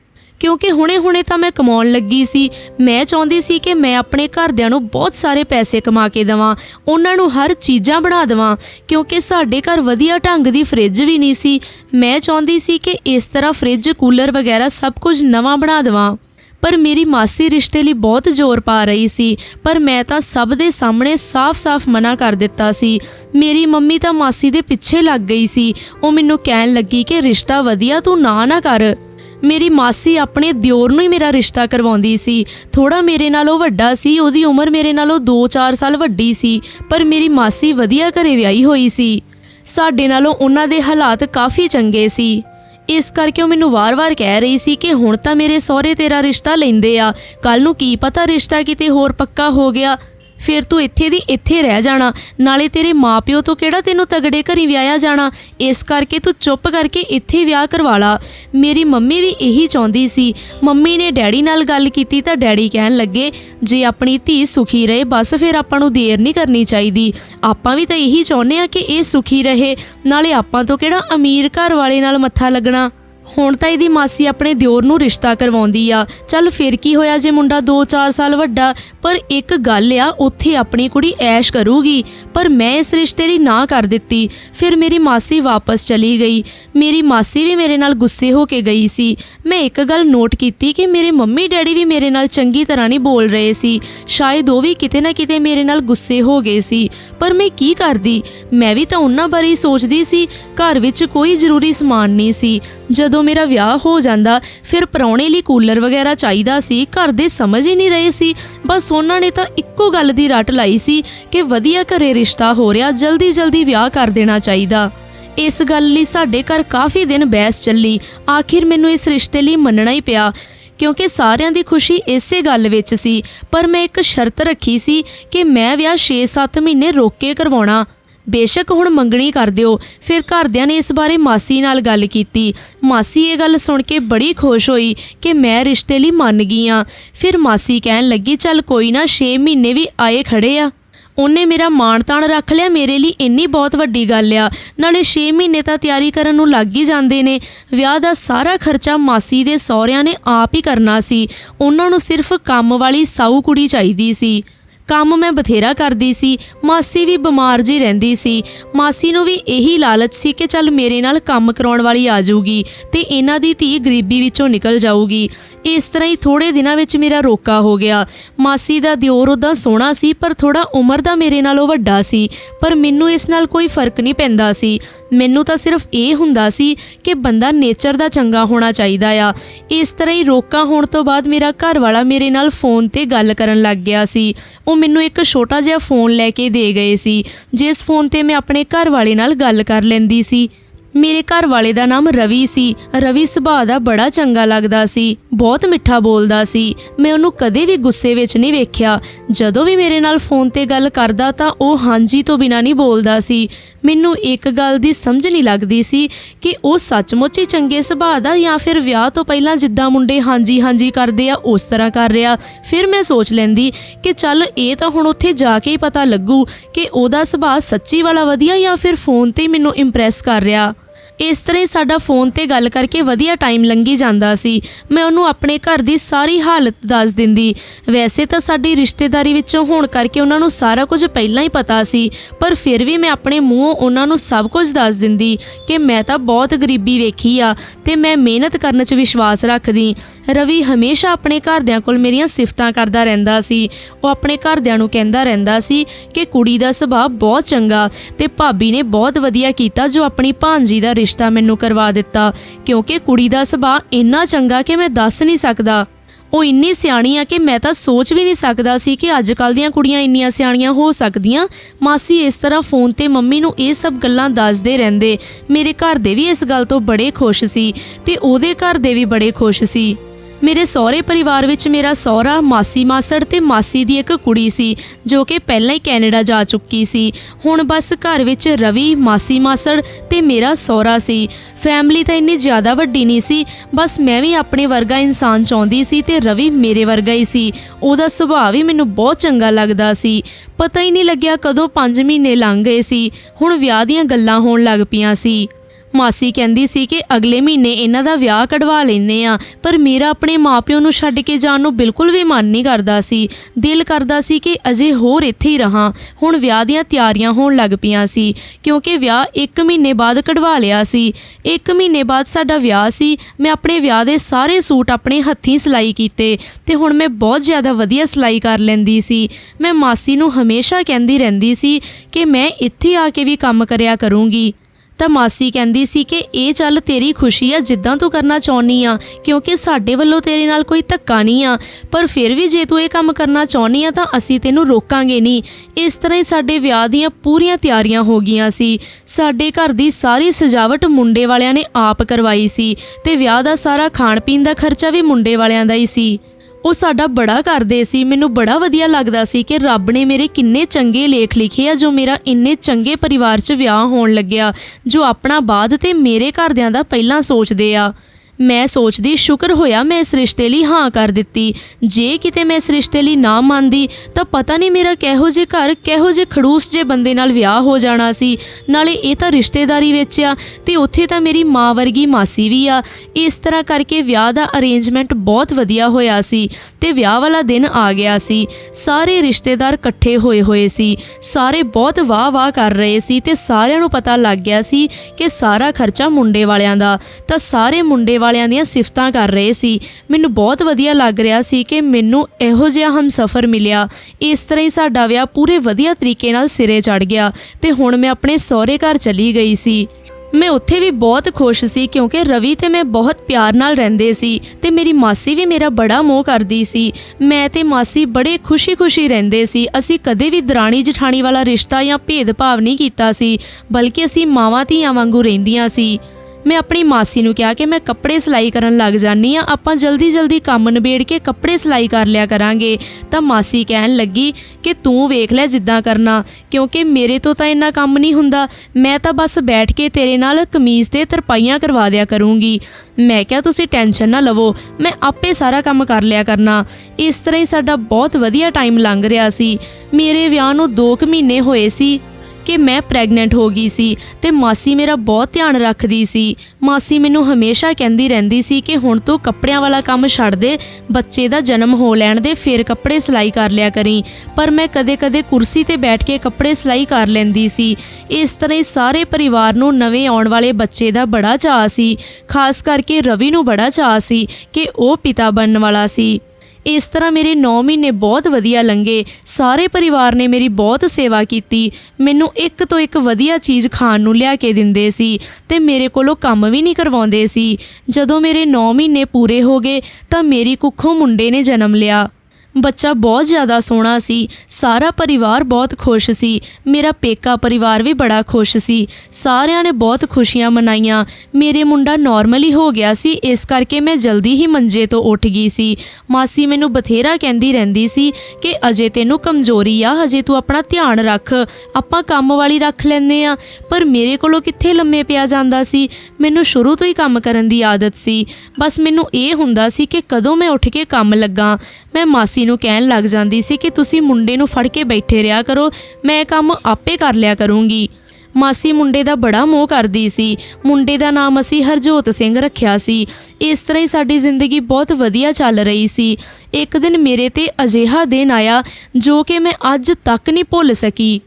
[SPEAKER 1] ਕਿਉਂਕਿ ਹੁਣੇ-ਹੁਣੇ ਤਾਂ ਮੈਂ ਕਮਾਉਣ ਲੱਗੀ ਸੀ। ਮੈਂ ਚਾਹੁੰਦੀ ਸੀ ਕਿ ਮੈਂ ਆਪਣੇ ਘਰਦਿਆਂ ਨੂੰ ਬਹੁਤ ਸਾਰੇ ਪੈਸੇ ਕਮਾ ਕੇ ਦੇਵਾਂ, ਉਹਨਾਂ ਨੂੰ ਹਰ ਚੀਜ਼ਾਂ ਬਣਾ ਦੇਵਾਂ, ਕਿਉਂਕਿ ਸਾਡੇ ਘਰ ਵਧੀਆ ਢੰਗ ਦੀ ਫ੍ਰਿਜ ਵੀ ਨਹੀਂ ਸੀ। ਮੈਂ ਚਾਹੁੰਦੀ ਸੀ ਕਿ ਇਸ ਤਰ੍ਹਾਂ ਫ੍ਰਿਜ, ਕੂਲਰ ਵਗੈਰਾ ਸਭ ਕੁਝ ਨਵਾਂ ਬਣਾ ਦੇਵਾਂ। ਪਰ ਮੇਰੀ ਮਾਸੀ ਰਿਸ਼ਤੇ ਲਈ ਬਹੁਤ ਜ਼ੋਰ ਪਾ ਰਹੀ ਸੀ, ਪਰ ਮੈਂ ਤਾਂ ਸਭ ਦੇ ਸਾਹਮਣੇ ਸਾਫ਼-ਸਾਫ਼ ਮਨਾ ਕਰ ਦਿੱਤਾ ਸੀ। ਮੇਰੀ ਮੰਮੀ ਤਾਂ ਮਾਸੀ ਦੇ ਪਿੱਛੇ ਲੱਗ ਗਈ ਸੀ। ਉਹ ਮੈਨੂੰ ਕਹਿਣ ਲੱਗੀ ਕਿ, ਰਿਸ਼ਤਾ ਵਧੀਆ, ਤੂੰ ਨਾ ਨਾ ਕਰ। ਮੇਰੀ ਮਾਸੀ ਆਪਣੇ ਦਿਓਰ ਨੂੰ ਹੀ ਮੇਰਾ ਰਿਸ਼ਤਾ ਕਰਵਾਉਂਦੀ ਸੀ। ਥੋੜਾ ਮੇਰੇ ਨਾਲੋਂ ਵੱਡਾ ਸੀ, ਉਹਦੀ ਉਮਰ ਮੇਰੇ ਨਾਲੋਂ 2-4 ਸਾਲ ਵੱਡੀ ਸੀ, ਪਰ ਮੇਰੀ ਮਾਸੀ ਵਧੀਆ ਘਰੇ ਵਿਆਹੀ ਹੋਈ ਸੀ। ਸਾਡੇ ਨਾਲੋਂ ਉਹਨਾਂ ਦੇ ਹਾਲਾਤ ਕਾਫੀ ਚੰਗੇ ਸੀ। ਇਸ ਕਰਕੇ ਉਹ ਮੈਨੂੰ ਵਾਰ-ਵਾਰ ਕਹਿ ਰਹੀ ਸੀ ਕਿ ਹੁਣ ਤਾਂ ਮੇਰੇ ਸਹੁਰੇ ਤੇਰਾ ਰਿਸ਼ਤਾ ਲੈਂਦੇ ਆ ਕੱਲ ਨੂੰ ਕੀ ਪਤਾ ਰਿਸ਼ਤਾ ਕਿਤੇ ਹੋਰ ਪੱਕਾ ਹੋ ਗਿਆ। ਫਿਰ ਤੂੰ ਇੱਥੇ ਦੀ ਇੱਥੇ ਰਹਿ ਜਾਣਾ, ਨਾਲੇ ਤੇਰੇ ਮਾਪਿਓ ਤੋਂ ਕਿਹੜਾ ਤੈਨੂੰ ਤਗੜੇ ਘਰੀ ਵਿਆਹਿਆ ਜਾਣਾ? ਇਸ ਕਰਕੇ ਤੂੰ ਚੁੱਪ ਕਰਕੇ ਇੱਥੇ ਵਿਆਹ ਕਰਵਾ ਲਾ। ਮੇਰੀ ਮੰਮੀ ਵੀ ਇਹੀ ਚਾਹੁੰਦੀ ਸੀ। ਮੰਮੀ ਨੇ ਡੈਡੀ ਨਾਲ ਗੱਲ ਕੀਤੀ ਤਾਂ ਡੈਡੀ ਕਹਿਣ ਲੱਗੇ, ਜੇ ਆਪਣੀ ਧੀ ਸੁਖੀ ਰਹੇ, ਬਸ ਫਿਰ ਆਪਾਂ ਨੂੰ ਦੇਰ ਨਹੀਂ ਕਰਨੀ ਚਾਹੀਦੀ। ਆਪਾਂ ਵੀ ਤਾਂ ਇਹੀ ਚਾਹੁੰਦੇ ਆ ਕਿ ਇਹ ਸੁਖੀ ਰਹੇ। ਨਾਲੇ ਆਪਾਂ ਤੋਂ ਕਿਹੜਾ ਅਮੀਰ ਘਰ ਵਾਲੇ ਨਾਲ ਮੱਥਾ ਲੱਗਣਾ? ਹੁਣ ਤਾਂ ਇਹਦੀ ਮਾਸੀ ਆਪਣੇ ਦਿਓਰ ਨੂੰ ਰਿਸ਼ਤਾ ਕਰਵਾਉਂਦੀ ਆ। ਚੱਲ ਫਿਰ ਕੀ ਹੋਇਆ ਜੇ ਮੁੰਡਾ 2-4 ਸਾਲ ਵੱਡਾ? ਪਰ ਇੱਕ ਗੱਲ ਆ, ਉੱਥੇ ਆਪਣੀ ਕੁੜੀ ਐਸ਼ ਕਰੂਗੀ। ਪਰ ਮੈਂ ਇਸ ਰਿਸ਼ਤੇ ਲਈ ਨਾ ਕਰ ਦਿੱਤੀ। ਫਿਰ ਮੇਰੀ ਮਾਸੀ ਵਾਪਸ ਚਲੀ ਗਈ। ਮੇਰੀ ਮਾਸੀ ਵੀ ਮੇਰੇ ਨਾਲ ਗੁੱਸੇ ਹੋ ਕੇ ਗਈ ਸੀ। ਮੈਂ ਇੱਕ ਗੱਲ ਨੋਟ ਕੀਤੀ ਕਿ ਮੇਰੇ ਮੰਮੀ ਡੈਡੀ ਵੀ ਮੇਰੇ ਨਾਲ ਚੰਗੀ ਤਰ੍ਹਾਂ ਨਹੀਂ ਬੋਲ ਰਹੇ ਸੀ। ਸ਼ਾਇਦ ਉਹ ਵੀ ਕਿਤੇ ਨਾ ਕਿਤੇ ਮੇਰੇ ਨਾਲ ਗੁੱਸੇ ਹੋ ਗਏ ਸੀ। ਪਰ ਮੈਂ ਕੀ ਕਰਦੀ? ਮੈਂ ਵੀ ਤਾਂ ਉਹਨਾਂ ਬਾਰੇ ਸੋਚਦੀ ਸੀ। ਘਰ ਵਿੱਚ ਕੋਈ ਜ਼ਰੂਰੀ ਸਮਾਨ ਨਹੀਂ ਸੀ। ਜਦ ਜਦੋਂ ਮੇਰਾ ਵਿਆਹ ਹੋ ਜਾਂਦਾ, ਫਿਰ ਪ੍ਰਾਹੁਣੇ ਲਈ ਕੂਲਰ ਵਗੈਰਾ ਚਾਹੀਦਾ ਸੀ, ਘਰ ਦੇ ਸਮਝ ਹੀ ਨਹੀਂ ਰਹੇ ਸੀ। ਬਸ ਉਹਨਾਂ ਨੇ ਤਾਂ ਇੱਕੋ ਗੱਲ ਦੀ ਰੱਟ ਲਾਈ ਸੀ ਕਿ ਵਧੀਆ ਘਰੇ ਰਿਸ਼ਤਾ ਹੋ ਰਿਹਾ, ਜਲਦੀ ਜਲਦੀ ਵਿਆਹ ਕਰ ਦੇਣਾ ਚਾਹੀਦਾ। ਇਸ ਗੱਲ ਲਈ ਸਾਡੇ ਘਰ ਕਾਫੀ ਦਿਨ ਬਹਿਸ ਚੱਲੀ। ਆਖਿਰ ਮੈਨੂੰ ਇਸ ਰਿਸ਼ਤੇ ਲਈ ਮੰਨਣਾ ਹੀ ਪਿਆ, ਕਿਉਂਕਿ ਸਾਰਿਆਂ ਦੀ ਖੁਸ਼ੀ ਇਸੇ ਗੱਲ ਵਿੱਚ ਸੀ। ਪਰ ਮੈਂ ਇੱਕ ਸ਼ਰਤ ਰੱਖੀ ਸੀ ਕਿ ਮੈਂ ਵਿਆਹ 6-7 ਮਹੀਨੇ ਰੋਕ ਕੇ ਕਰਵਾਉਣਾ। ਬੇਸ਼ੱਕ ਹੁਣ ਮੰਗਣੀ ਕਰ ਦਿਓ। ਫਿਰ ਘਰਦਿਆਂ ਨੇ ਇਸ ਬਾਰੇ ਮਾਸੀ ਨਾਲ ਗੱਲ ਕੀਤੀ। ਮਾਸੀ ਇਹ ਗੱਲ ਸੁਣ ਕੇ ਬੜੀ ਖੁਸ਼ ਹੋਈ ਕਿ ਮੈਂ ਰਿਸ਼ਤੇ ਲਈ ਮੰਨ ਗਈ ਆ। ਫਿਰ ਮਾਸੀ ਕਹਿਣ ਲੱਗੀ, ਚੱਲ ਕੋਈ ਨਾ 6 ਮਹੀਨੇ ਵੀ ਆਏ ਖੜੇ ਆ। ਉਹਨੇ ਮੇਰਾ ਮਾਣ ਤਾਣ ਰੱਖ ਲਿਆ, ਮੇਰੇ ਲਈ ਇੰਨੀ ਬਹੁਤ ਵੱਡੀ ਗੱਲ ਆ। ਨਾਲੇ 6 ਮਹੀਨੇ ਤਾਂ ਤਿਆਰੀ ਕਰਨ ਨੂੰ ਲੱਗ ਹੀ ਜਾਂਦੇ ਨੇ। ਵਿਆਹ ਦਾ ਸਾਰਾ ਖਰਚਾ ਮਾਸੀ ਦੇ ਸਹੁਰਿਆਂ ਨੇ ਆਪ ਹੀ ਕਰਨਾ ਸੀ। ਉਹਨਾਂ ਨੂੰ ਸਿਰਫ ਕੰਮ ਵਾਲੀ ਸਾਊ ਕੁੜੀ ਚਾਹੀਦੀ ਸੀ। ਕੰਮ ਮੈਂ ਬਥੇਰਾ ਕਰਦੀ ਸੀ, ਮਾਸੀ ਵੀ ਬਿਮਾਰ ਜੀ ਰਹਿੰਦੀ ਸੀ। ਮਾਸੀ ਨੂੰ ਵੀ ਇਹੀ ਲਾਲਚ ਸੀ ਕਿ ਚੱਲ ਮੇਰੇ ਨਾਲ ਕੰਮ ਕਰਾਉਣ ਵਾਲੀ ਆ ਜਾਊਗੀ ਤੇ ਇਹਨਾਂ ਦੀ ਧੀ ਗਰੀਬੀ ਵਿੱਚੋਂ ਨਿਕਲ ਜਾਊਗੀ। ਇਸ ਤਰ੍ਹਾਂ ਹੀ ਥੋੜੇ ਦਿਨਾਂ ਵਿੱਚ ਮੇਰਾ ਰੋਕਾ ਹੋ ਗਿਆ। ਮਾਸੀ ਦਾ ਦਿਓਰ ਉਹਦਾ ਸੋਹਣਾ ਸੀ, ਪਰ ਥੋੜਾ ਉਮਰ ਦਾ ਮੇਰੇ ਨਾਲੋਂ ਵੱਡਾ ਸੀ, ਪਰ ਮੈਨੂੰ ਇਸ ਨਾਲ ਕੋਈ ਫ਼ਰਕ ਨਹੀਂ ਪੈਂਦਾ ਸੀ। ਮੈਨੂੰ ਤਾਂ ਸਿਰਫ ਇਹ ਹੁੰਦਾ ਸੀ ਕਿ ਬੰਦਾ ਨੇਚਰ ਦਾ ਚੰਗਾ ਹੋਣਾ ਚਾਹੀਦਾ ਆ। ਇਸ ਤਰ੍ਹਾਂ ਹੀ ਰੋਕਾ ਹੋਣ ਤੋਂ ਬਾਅਦ ਮੇਰਾ ਘਰ ਵਾਲਾ ਮੇਰੇ ਨਾਲ ਫੋਨ ਤੇ ਗੱਲ ਕਰਨ ਲੱਗ ਗਿਆ ਸੀ। ਉਹ ਮੈਨੂੰ ਇੱਕ ਛੋਟਾ ਜਿਹਾ ਫੋਨ ਲੈ ਕੇ ਦੇ ਗਏ ਸੀ, ਜਿਸ ਫੋਨ ਤੇ ਮੈਂ ਆਪਣੇ ਘਰ ਵਾਲੇ ਨਾਲ ਗੱਲ ਕਰ ਲੈਂਦੀ ਸੀ। ਮੇਰੇ ਘਰ ਵਾਲੇ ਦਾ ਨਾਮ ਰਵੀ ਸੀ। ਰਵੀ ਸੁਭਾਅ ਦਾ ਬੜਾ ਚੰਗਾ ਲੱਗਦਾ ਸੀ। ਬਹੁਤ ਮਿੱਠਾ ਬੋਲਦਾ ਸੀ। ਮੈਂ ਉਹਨੂੰ ਕਦੇ ਵੀ ਗੁੱਸੇ ਵਿੱਚ ਨਹੀਂ ਵੇਖਿਆ। ਜਦੋਂ ਵੀ ਮੇਰੇ ਨਾਲ ਫੋਨ ਤੇ ਗੱਲ ਕਰਦਾ ਤਾਂ ਉਹ ਹਾਂਜੀ ਤੋਂ ਬਿਨਾ ਨਹੀਂ ਬੋਲਦਾ ਸੀ। ਮੈਨੂੰ ਇੱਕ ਗੱਲ ਦੀ ਸਮਝ ਨਹੀਂ ਲੱਗਦੀ ਸੀ ਕਿ ਉਹ ਸੱਚਮੁੱਚ ਹੀ ਚੰਗੇ ਸੁਭਾਅ ਦਾ ਜਾਂ ਫਿਰ ਵਿਆਹ ਤੋਂ ਪਹਿਲਾਂ ਜਿੱਦਾਂ ਮੁੰਡੇ ਹਾਂਜੀ ਹਾਂਜੀ ਕਰਦੇ ਆ, ਉਸ ਤਰ੍ਹਾਂ ਕਰ ਰਿਹਾ। ਫਿਰ ਮੈਂ ਸੋਚ ਲੈਂਦੀ ਕਿ ਚੱਲ ਇਹ ਤਾਂ ਹੁਣ ਉੱਥੇ ਜਾ ਕੇ ਹੀ ਪਤਾ ਲੱਗੂ ਕਿ ਉਹਦਾ ਸੁਭਾਅ ਸੱਚੀ ਵਾਲਾ ਵਧੀਆ ਜਾਂ ਫਿਰ ਫੋਨ ਤੇ ਮੈਨੂੰ ਇੰਪ੍ਰੈਸ ਕਰ ਰਿਹਾ। ਇਸ ਤਰ੍ਹਾਂ ਹੀ ਸਾਡਾ ਫੋਨ ਤੇ ਗੱਲ ਕਰਕੇ ਵਧੀਆ ਟਾਈਮ ਲੰਘੀ ਜਾਂਦਾ ਸੀ। ਮੈਂ ਉਹਨੂੰ ਆਪਣੇ ਘਰ ਦੀ ਸਾਰੀ ਹਾਲਤ ਦੱਸ ਦਿੰਦੀ। ਵੈਸੇ ਤਾਂ ਸਾਡੀ ਰਿਸ਼ਤੇਦਾਰੀ ਵਿੱਚੋਂ ਹੋਣ ਕਰਕੇ ਉਹਨਾਂ ਨੂੰ ਸਾਰਾ ਕੁਝ ਪਹਿਲਾਂ ਹੀ ਪਤਾ ਸੀ, ਪਰ ਫਿਰ ਵੀ ਮੈਂ ਆਪਣੇ ਮੂੰਹੋਂ ਉਹਨਾਂ ਨੂੰ ਸਭ ਕੁਝ ਦੱਸ ਦਿੰਦੀ ਕਿ ਮੈਂ ਤਾਂ ਬਹੁਤ ਗਰੀਬੀ ਵੇਖੀ ਆ ਤੇ ਮੈਂ ਮਿਹਨਤ ਕਰਨ 'ਚ ਵਿਸ਼ਵਾਸ ਰੱਖਦੀ। ਰਵੀ ਹਮੇਸ਼ਾ ਆਪਣੇ ਘਰਦਿਆਂ ਕੋਲ ਮੇਰੀਆਂ ਸਿਫਤਾਂ ਕਰਦਾ ਰਹਿੰਦਾ ਸੀ। ਉਹ ਆਪਣੇ ਘਰਦਿਆਂ ਨੂੰ ਕਹਿੰਦਾ ਰਹਿੰਦਾ ਸੀ ਕਿ ਕੁੜੀ ਦਾ ਸੁਭਾਅ ਬਹੁਤ ਚੰਗਾ ਤੇ ਭਾਬੀ ਨੇ ਬਹੁਤ ਵਧੀਆ ਕੀਤਾ ਜੋ ਆਪਣੀ ਭਾਂਜੀ ਦਾ ਰਿਸ਼ਤਾ ਮੈਨੂੰ ਕਰਵਾ ਦਿੱਤਾ, ਕਿਉਂਕਿ ਕੁੜੀ ਦਾ ਸੁਭਾਅ ਇੰਨਾ ਚੰਗਾ ਕਿ ਮੈਂ ਦੱਸ ਨਹੀਂ ਸਕਦਾ। ਉਹ ਇੰਨੀ ਸਿਆਣੀ ਆ ਕਿ ਮੈਂ ਤਾਂ ਸੋਚ ਵੀ ਨਹੀਂ ਸਕਦਾ ਸੀ ਕਿ ਅੱਜ ਕੱਲ ਦੀਆਂ ਕੁੜੀਆਂ ਇੰਨੀਆਂ ਸਿਆਣੀਆਂ ਹੋ ਸਕਦੀਆਂ। ਮਾਸੀ ਇਸ ਤਰ੍ਹਾਂ ਫੋਨ ਤੇ ਮੰਮੀ ਨੂੰ ਇਹ ਸਭ ਗੱਲਾਂ ਦੱਸਦੇ ਰਹਿੰਦੇ। ਮੇਰੇ ਘਰ ਦੇ ਵੀ ਇਸ ਗੱਲ ਤੋਂ ਬੜੇ ਖੁਸ਼ ਸੀ ਤੇ ਉਹਦੇ ਘਰ ਦੇ ਵੀ ਬੜੇ ਖੁਸ਼ ਸੀ। ਮੇਰੇ ਸਹੁਰੇ ਪਰਿਵਾਰ ਵਿੱਚ ਮੇਰਾ ਸਹੁਰਾ ਮਾਸੀ ਮਾਸੜ ਤੇ ਮਾਸੀ ਦੀ ਇੱਕ ਕੁੜੀ ਸੀ, ਜੋ ਕਿ ਪਹਿਲਾਂ ਹੀ ਕੈਨੇਡਾ ਜਾ ਚੁੱਕੀ ਸੀ। ਹੁਣ ਬਸ ਘਰ ਵਿੱਚ ਰਵੀ, ਮਾਸੀ ਮਾਸੜ ਤੇ ਮੇਰਾ ਸਹੁਰਾ ਸੀ। ਫੈਮਿਲੀ ਤਾਂ ਇੰਨੀ ਜ਼ਿਆਦਾ ਵੱਡੀ ਨਹੀਂ ਸੀ, ਬਸ ਮੈਂ ਵੀ ਆਪਣੇ ਵਰਗਾ ਇਨਸਾਨ ਚਾਹੁੰਦੀ ਸੀ ਤੇ ਰਵੀ ਮੇਰੇ ਵਰਗਾ ਹੀ ਸੀ। ਉਹਦਾ ਸੁਭਾਅ ਵੀ ਮੈਨੂੰ ਬਹੁਤ ਚੰਗਾ ਲੱਗਦਾ ਸੀ। ਪਤਾ ਹੀ ਨਹੀਂ ਲੱਗਿਆ ਕਦੋਂ 5 ਮਹੀਨੇ ਲੰਘ ਗਏ ਸੀ। ਹੁਣ ਵਿਆਹ ਦੀਆਂ ਗੱਲਾਂ ਹੋਣ ਲੱਗ ਪਈਆਂ ਸੀ। ਮਾਸੀ ਕਹਿੰਦੀ ਸੀ ਕਿ ਅਗਲੇ ਮਹੀਨੇ ਇਹਨਾਂ ਦਾ ਵਿਆਹ ਕਢਵਾ ਲੈਨੇ ਆ ਪਰ ਮੇਰਾ ਆਪਣੇ ਮਾਪਿਆਂ ਨੂੰ ਛੱਡ ਕੇ ਜਾਣ ਨੂੰ ਬਿਲਕੁਲ ਵੀ ਮਨ ਨਹੀਂ ਕਰਦਾ ਸੀ। ਦਿਲ ਕਰਦਾ ਸੀ ਕਿ ਅਜੇ ਹੋਰ ਇੱਥੇ ਹੀ ਰਹਾ। ਹੁਣ ਵਿਆਹ ਦੀਆਂ ਤਿਆਰੀਆਂ ਹੋਣ ਲੱਗ ਪਈਆਂ ਸੀ, ਕਿਉਂਕਿ ਵਿਆਹ 1 ਮਹੀਨੇ ਬਾਅਦ ਕਢਵਾ ਲਿਆ ਸੀ। 1 ਮਹੀਨੇ ਬਾਅਦ ਸਾਡਾ ਵਿਆਹ ਸੀ, ਮੈਂ ਆਪਣੇ ਵਿਆਹ ਦੇ ਸਾਰੇ ਸੂਟ ਆਪਣੇ ਹੱਥੀਂ ਸਿਲਾਈ ਕੀਤੇ ਤੇ ਹੁਣ ਮੈਂ ਬਹੁਤ ਜ਼ਿਆਦਾ ਵਧੀਆ ਸਿਲਾਈ ਕਰ ਲੈਂਦੀ ਸੀ। ਮੈਂ ਮਾਸੀ ਨੂੰ ਹਮੇਸ਼ਾ ਕਹਿੰਦੀ ਰਹਿੰਦੀ ਸੀ ਕਿ ਮੈਂ ਇੱਥੇ ਆ ਕੇ ਵੀ ਕੰਮ ਕਰਿਆ ਕਰੂੰਗੀ। ਤਾਂ ਮਾਸੀ ਕਹਿੰਦੀ ਸੀ ਕਿ ਇਹ ਚੱਲ ਤੇਰੀ ਖੁਸ਼ੀ ਆ, ਜਿੱਦਾਂ ਤੂੰ ਕਰਨਾ ਚਾਹੁੰਨੀ ਆ, ਕਿਉਂਕਿ ਸਾਡੇ ਵੱਲੋਂ ਤੇਰੇ ਨਾਲ ਕੋਈ ਧੱਕਾ ਨਹੀਂ ਆ। ਪਰ ਫਿਰ ਵੀ ਜੇ ਤੂੰ ਇਹ ਕੰਮ ਕਰਨਾ ਚਾਹੁੰਨੀ ਆ, ਤਾਂ ਅਸੀਂ ਤੈਨੂੰ ਰੋਕਾਂਗੇ ਨਹੀਂ। ਇਸ ਤਰ੍ਹਾਂ ਹੀ ਸਾਡੇ ਵਿਆਹ ਦੀਆਂ ਪੂਰੀਆਂ ਤਿਆਰੀਆਂ ਹੋ ਗਈਆਂ ਸੀ। ਸਾਡੇ ਘਰ ਦੀ ਸਾਰੀ ਸਜਾਵਟ ਮੁੰਡੇ ਵਾਲਿਆਂ ਨੇ ਆਪ ਕਰਵਾਈ ਸੀ ਤੇ ਵਿਆਹ ਦਾ ਸਾਰਾ ਖਾਣ ਪੀਣ ਦਾ ਖਰਚਾ ਵੀ ਮੁੰਡੇ ਵਾਲਿਆਂ ਦਾ ਹੀ ਸੀ। ਉਹ ਸਾਡਾ ਬੜਾ ਕਰਦੇ ਸੀ, ਮੈਨੂੰ ਬੜਾ ਵਧੀਆ ਲੱਗਦਾ ਸੀ ਕਿ ਰੱਬ ਨੇ ਮੇਰੇ ਕਿੰਨੇ ਚੰਗੇ ਲੇਖ ਲਿਖੇ ਆ, ਜੋ ਮੇਰਾ ਇੰਨੇ ਚੰਗੇ ਪਰਿਵਾਰ 'ਚ ਵਿਆਹ ਹੋਣ ਲੱਗਿਆ, ਜੋ ਆਪਣਾ ਬਾਅਦ ਤੇ ਮੇਰੇ ਘਰਦਿਆਂ ਦਾ ਪਹਿਲਾਂ ਸੋਚਦੇ ਆ। ਮੈਂ ਸੋਚਦੀ ਸ਼ੁਕਰ ਹੋਇਆ ਮੈਂ ਇਸ ਰਿਸ਼ਤੇ ਲਈ ਹਾਂ ਕਰ ਦਿੱਤੀ। ਜੇ ਕਿਤੇ ਮੈਂ ਇਸ ਰਿਸ਼ਤੇ ਲਈ ਨਾ ਮੰਨਦੀ, ਤਾਂ ਪਤਾ ਨਹੀਂ ਮੇਰਾ ਕਿਹੋ ਜਿਹੇ ਘਰ, ਕਿਹੋ ਜਿਹੇ ਖੜੂਸ ਜੇ ਬੰਦੇ ਨਾਲ ਵਿਆਹ ਹੋ ਜਾਣਾ ਸੀ। ਨਾਲੇ ਇਹ ਤਾਂ ਰਿਸ਼ਤੇਦਾਰੀ ਵਿੱਚ ਆ, ਤੇ ਉੱਥੇ ਤਾਂ ਮੇਰੀ ਮਾਂ ਵਰਗੀ ਮਾਸੀ ਵੀ ਆ। ਇਸ ਤਰ੍ਹਾਂ ਕਰਕੇ ਵਿਆਹ ਦਾ ਅਰੇਂਜਮੈਂਟ ਬਹੁਤ ਵਧੀਆ ਹੋਇਆ ਸੀ, ਤੇ ਵਿਆਹ ਵਾਲਾ ਦਿਨ ਆ ਗਿਆ ਸੀ। ਸਾਰੇ ਰਿਸ਼ਤੇਦਾਰ ਇਕੱਠੇ ਹੋਏ ਹੋਏ ਸੀ। ਸਾਰੇ ਬਹੁਤ ਵਾਹ-ਵਾਹ ਕਰ ਰਹੇ ਸੀ, ਤੇ ਸਾਰਿਆਂ ਨੂੰ ਪਤਾ ਲੱਗ ਗਿਆ ਸੀ ਕਿ ਸਾਰਾ ਖਰਚਾ ਮੁੰਡੇ ਵਾਲਿਆਂ ਦਾ। ਤਾਂ ਸਾਰੇ ਮੁੰਡੇ ਵਾਲਿਆਂ ਦੀਆਂ ਸਿਫਤਾਂ ਕਰ ਰਹੇ ਸੀ। ਮੈਨੂੰ ਬਹੁਤ ਵਧੀਆ ਲੱਗ ਰਿਹਾ ਸੀ ਕਿ ਮੈਨੂੰ ਇਹੋ ਜਿਹਾ ਹਮਸਫਰ ਮਿਲਿਆ। ਇਸ ਤਰ੍ਹਾਂ ਹੀ ਸਾਡਾ ਵਿਆਹ ਪੂਰੇ ਵਧੀਆ ਤਰੀਕੇ ਨਾਲ ਸਿਰੇ ਚੜ ਗਿਆ ਤੇ ਹੁਣ ਮੈਂ ਆਪਣੇ ਸਹੁਰੇ ਘਰ ਚਲੀ ਗਈ ਸੀ। ਮੈਂ ਉੱਥੇ ਵੀ ਬਹੁਤ ਖੁਸ਼ ਸੀ ਕਿਉਂਕਿ ਰਵੀ ਤੇ ਮੈਂ ਬਹੁਤ ਪਿਆਰ ਨਾਲ ਰਹਿੰਦੇ ਸੀ ਤੇ ਮੇਰੀ ਮਾਸੀ ਵੀ ਮੇਰਾ ਬੜਾ ਮੋਹ ਕਰਦੀ ਸੀ। ਮੈਂ ਤੇ ਮਾਸੀ ਬੜੇ ਖੁਸ਼ੀ-ਖੁਸ਼ੀ ਰਹਿੰਦੇ ਸੀ। ਅਸੀਂ ਕਦੇ ਵੀ ਦਰਾਣੀ ਜਠਾਣੀ ਵਾਲਾ ਰਿਸ਼ਤਾ ਜਾਂ ਭੇਦਭਾਵ ਨਹੀਂ ਕੀਤਾ ਸੀ, ਬਲਕਿ ਅਸੀਂ ਮਾਵਾਂ ਧੀਆਂ ਵਾਂਗੂ ਰਹਿੰਦੀਆਂ ਸੀ। ਮੈਂ ਆਪਣੀ ਮਾਸੀ ਨੂੰ ਕਿਹਾ ਕਿ ਮੈਂ ਕੱਪੜੇ ਸਿਲਾਈ ਕਰਨ ਲੱਗ ਜਾਨੀ ਆ ਆਪਾਂ ਜਲਦੀ-ਜਲਦੀ ਕੰਮ ਨਿਬੇੜ ਕੇ ਕੱਪੜੇ ਸਿਲਾਈ ਕਰ ਲਿਆ ਕਰਾਂਗੇ। ਤਾਂ ਮਾਸੀ ਕਹਿਣ ਲੱਗੀ ਕਿ ਤੂੰ ਵੇਖ ਲੈ ਜਿੱਦਾਂ ਕਰਨਾ, ਕਿਉਂਕਿ ਮੇਰੇ ਤੋਂ ਤਾਂ ਇੰਨਾ ਕੰਮ ਨਹੀਂ ਹੁੰਦਾ। ਮੈਂ ਤਾਂ ਬਸ ਬੈਠ ਕੇ ਤੇਰੇ ਨਾਲ ਕਮੀਜ਼ ਤੇ ਤਰਪਾਈਆਂ ਕਰਵਾ ਦਿਆ ਕਰੂੰਗੀ। ਮੈਂ ਕਿਹਾ, ਤੁਸੀਂ ਟੈਨਸ਼ਨ ਨਾ ਲਵੋ, ਮੈਂ ਆਪੇ ਸਾਰਾ ਕੰਮ ਕਰ ਲਿਆ ਕਰਨਾ। ਇਸ ਤਰ੍ਹਾਂ ਹੀ ਸਾਡਾ ਬਹੁਤ ਵਧੀਆ ਟਾਈਮ ਲੰਘ ਰਿਹਾ ਸੀ। ਮੇਰੇ ਵਿਆਹ ਨੂੰ 2 ਕੁ ਮਹੀਨੇ ਹੋਏ ਸੀ। ਕਿ ਮੈਂ ਪ੍ਰੈਗਨੈਂਟ ਹੋ ਗਈ ਸੀ ਤੇ ਮਾਸੀ ਮੇਰਾ ਬਹੁਤ ਧਿਆਨ ਰੱਖਦੀ ਸੀ। ਮਾਸੀ ਮੈਨੂੰ ਹਮੇਸ਼ਾ ਕਹਿੰਦੀ ਰਹਿੰਦੀ ਸੀ ਕਿ ਹੁਣ ਤੂੰ ਕੱਪੜਿਆਂ ਵਾਲਾ ਕੰਮ ਛੱਡ ਦੇ, ਬੱਚੇ ਦਾ ਜਨਮ ਹੋ ਲੈਣ ਦੇ ਫਿਰ ਕੱਪੜੇ ਸਿਲਾਈ ਕਰ ਲਿਆ ਕਰੀ। ਪਰ ਮੈਂ ਕਦੇ-ਕਦੇ ਕੁਰਸੀ ਤੇ ਬੈਠ ਕੇ ਕੱਪੜੇ ਸਿਲਾਈ ਕਰ ਲੈਂਦੀ ਸੀ। ਇਸ ਤਰ੍ਹਾਂ ਹੀ ਸਾਰੇ ਪਰਿਵਾਰ ਨੂੰ ਨਵੇਂ ਆਉਣ ਵਾਲੇ ਬੱਚੇ ਦਾ ਬੜਾ ਚਾਅ ਸੀ। ਖਾਸ ਕਰਕੇ ਰਵੀ ਨੂੰ ਬੜਾ ਚਾਅ ਸੀ ਕਿ ਉਹ ਪਿਤਾ ਬਣਨ ਵਾਲਾ ਸੀ। ਇਸ ਤਰ੍ਹਾਂ ਮੇਰੇ 9 ਮਹੀਨੇ ਬਹੁਤ ਵਧੀਆ ਲੰਘੇ। ਸਾਰੇ ਪਰਿਵਾਰ ਨੇ ਮੇਰੀ ਬਹੁਤ ਸੇਵਾ ਕੀਤੀ। ਮੈਨੂੰ ਇੱਕ ਤੋਂ ਇੱਕ ਵਧੀਆ ਚੀਜ਼ ਖਾਣ ਨੂੰ ਲਿਆ ਕੇ ਦਿੰਦੇ ਸੀ ਤੇ ਮੇਰੇ ਕੋਲੋਂ ਕੰਮ ਵੀ ਨਹੀਂ ਕਰਵਾਉਂਦੇ ਸੀ। ਜਦੋਂ ਮੇਰੇ 9 ਮਹੀਨੇ ਪੂਰੇ ਹੋ ਗਏ ਤਾਂ ਮੇਰੀ ਕੁੱਖੋਂ ਮੁੰਡੇ ਨੇ ਜਨਮ ਲਿਆ। ਬੱਚਾ ਬਹੁਤ ਜ਼ਿਆਦਾ ਸੋਹਣਾ ਸੀ, ਸਾਰਾ ਪਰਿਵਾਰ ਬਹੁਤ ਖੁਸ਼ ਸੀ, ਮੇਰਾ ਪੇਕਾ ਪਰਿਵਾਰ ਵੀ ਬੜਾ ਖੁਸ਼ ਸੀ, ਸਾਰਿਆਂ ਨੇ ਬਹੁਤ ਖੁਸ਼ੀਆਂ ਮਨਾਈਆਂ, ਮੇਰੇ ਮੁੰਡਾ ਨਾਰਮਲੀ ਹੋ ਗਿਆ ਸੀ, ਇਸ ਕਰਕੇ ਮੈਂ ਜਲਦੀ ਹੀ ਮੰਜੇ ਤੋਂ ਉੱਠ ਗਈ ਸੀ, ਮਾਸੀ ਮੈਨੂੰ ਬਥੇਰਾ ਕਹਿੰਦੀ ਰਹਿੰਦੀ ਸੀ ਕਿ ਅਜੇ ਤੈਨੂੰ ਕਮਜ਼ੋਰੀ ਆ ਹਜੇ ਤੂੰ ਆਪਣਾ ਧਿਆਨ ਰੱਖ, ਆਪਾਂ ਕੰਮ ਵਾਲੀ ਰੱਖ ਲੈਂਦੇ ਆ ਪਰ ਮੇਰੇ ਕੋਲੋਂ ਕਿੱਥੇ ਲੰਮੇ ਪਿਆ ਜਾਂਦਾ ਸੀ, ਮੈਨੂੰ ਸ਼ੁਰੂ ਤੋਂ ਹੀ ਕੰਮ ਕਰਨ ਦੀ ਆਦਤ ਸੀ, ਬਸ ਮੈਨੂੰ ਇਹ ਹੁੰਦਾ ਸੀ ਕਿ ਕਦੋਂ ਮੈਂ ਉੱਠ ਕੇ ਕੰਮ ਲੱਗਾ, ਮੈਂ ਮਾਸੀ ਨੂੰ ਕਹਿਣ ਲੱਗ ਜਾਂਦੀ ਸੀ ਕਿ ਤੁਸੀਂ ਮੁੰਡੇ ਨੂੰ ਫੜ ਕੇ ਬੈਠੇ ਰਿਹਾ ਕਰੋ, ਮੈਂ ਕੰਮ ਆਪੇ ਕਰ ਲਿਆ ਕਰੂੰਗੀ। ਮਾਸੀ ਮੁੰਡੇ ਦਾ ਬੜਾ ਮੋਹ ਕਰਦੀ ਸੀ। ਮੁੰਡੇ ਦਾ ਨਾਮ ਅਸੀਂ ਹਰਜੋਤ ਸਿੰਘ ਰੱਖਿਆ ਸੀ। ਇਸ ਤਰ੍ਹਾਂ ਹੀ ਸਾਡੀ ਜ਼ਿੰਦਗੀ ਬਹੁਤ ਵਧੀਆ ਚੱਲ ਰਹੀ ਸੀ। ਇੱਕ ਦਿਨ ਮੇਰੇ ਤੇ ਅਜਿਹਾ ਦਿਨ ਆਇਆ ਜੋ ਕਿ ਮੈਂ ਅੱਜ ਤੱਕ ਨਹੀਂ ਭੁੱਲ ਸਕੀ।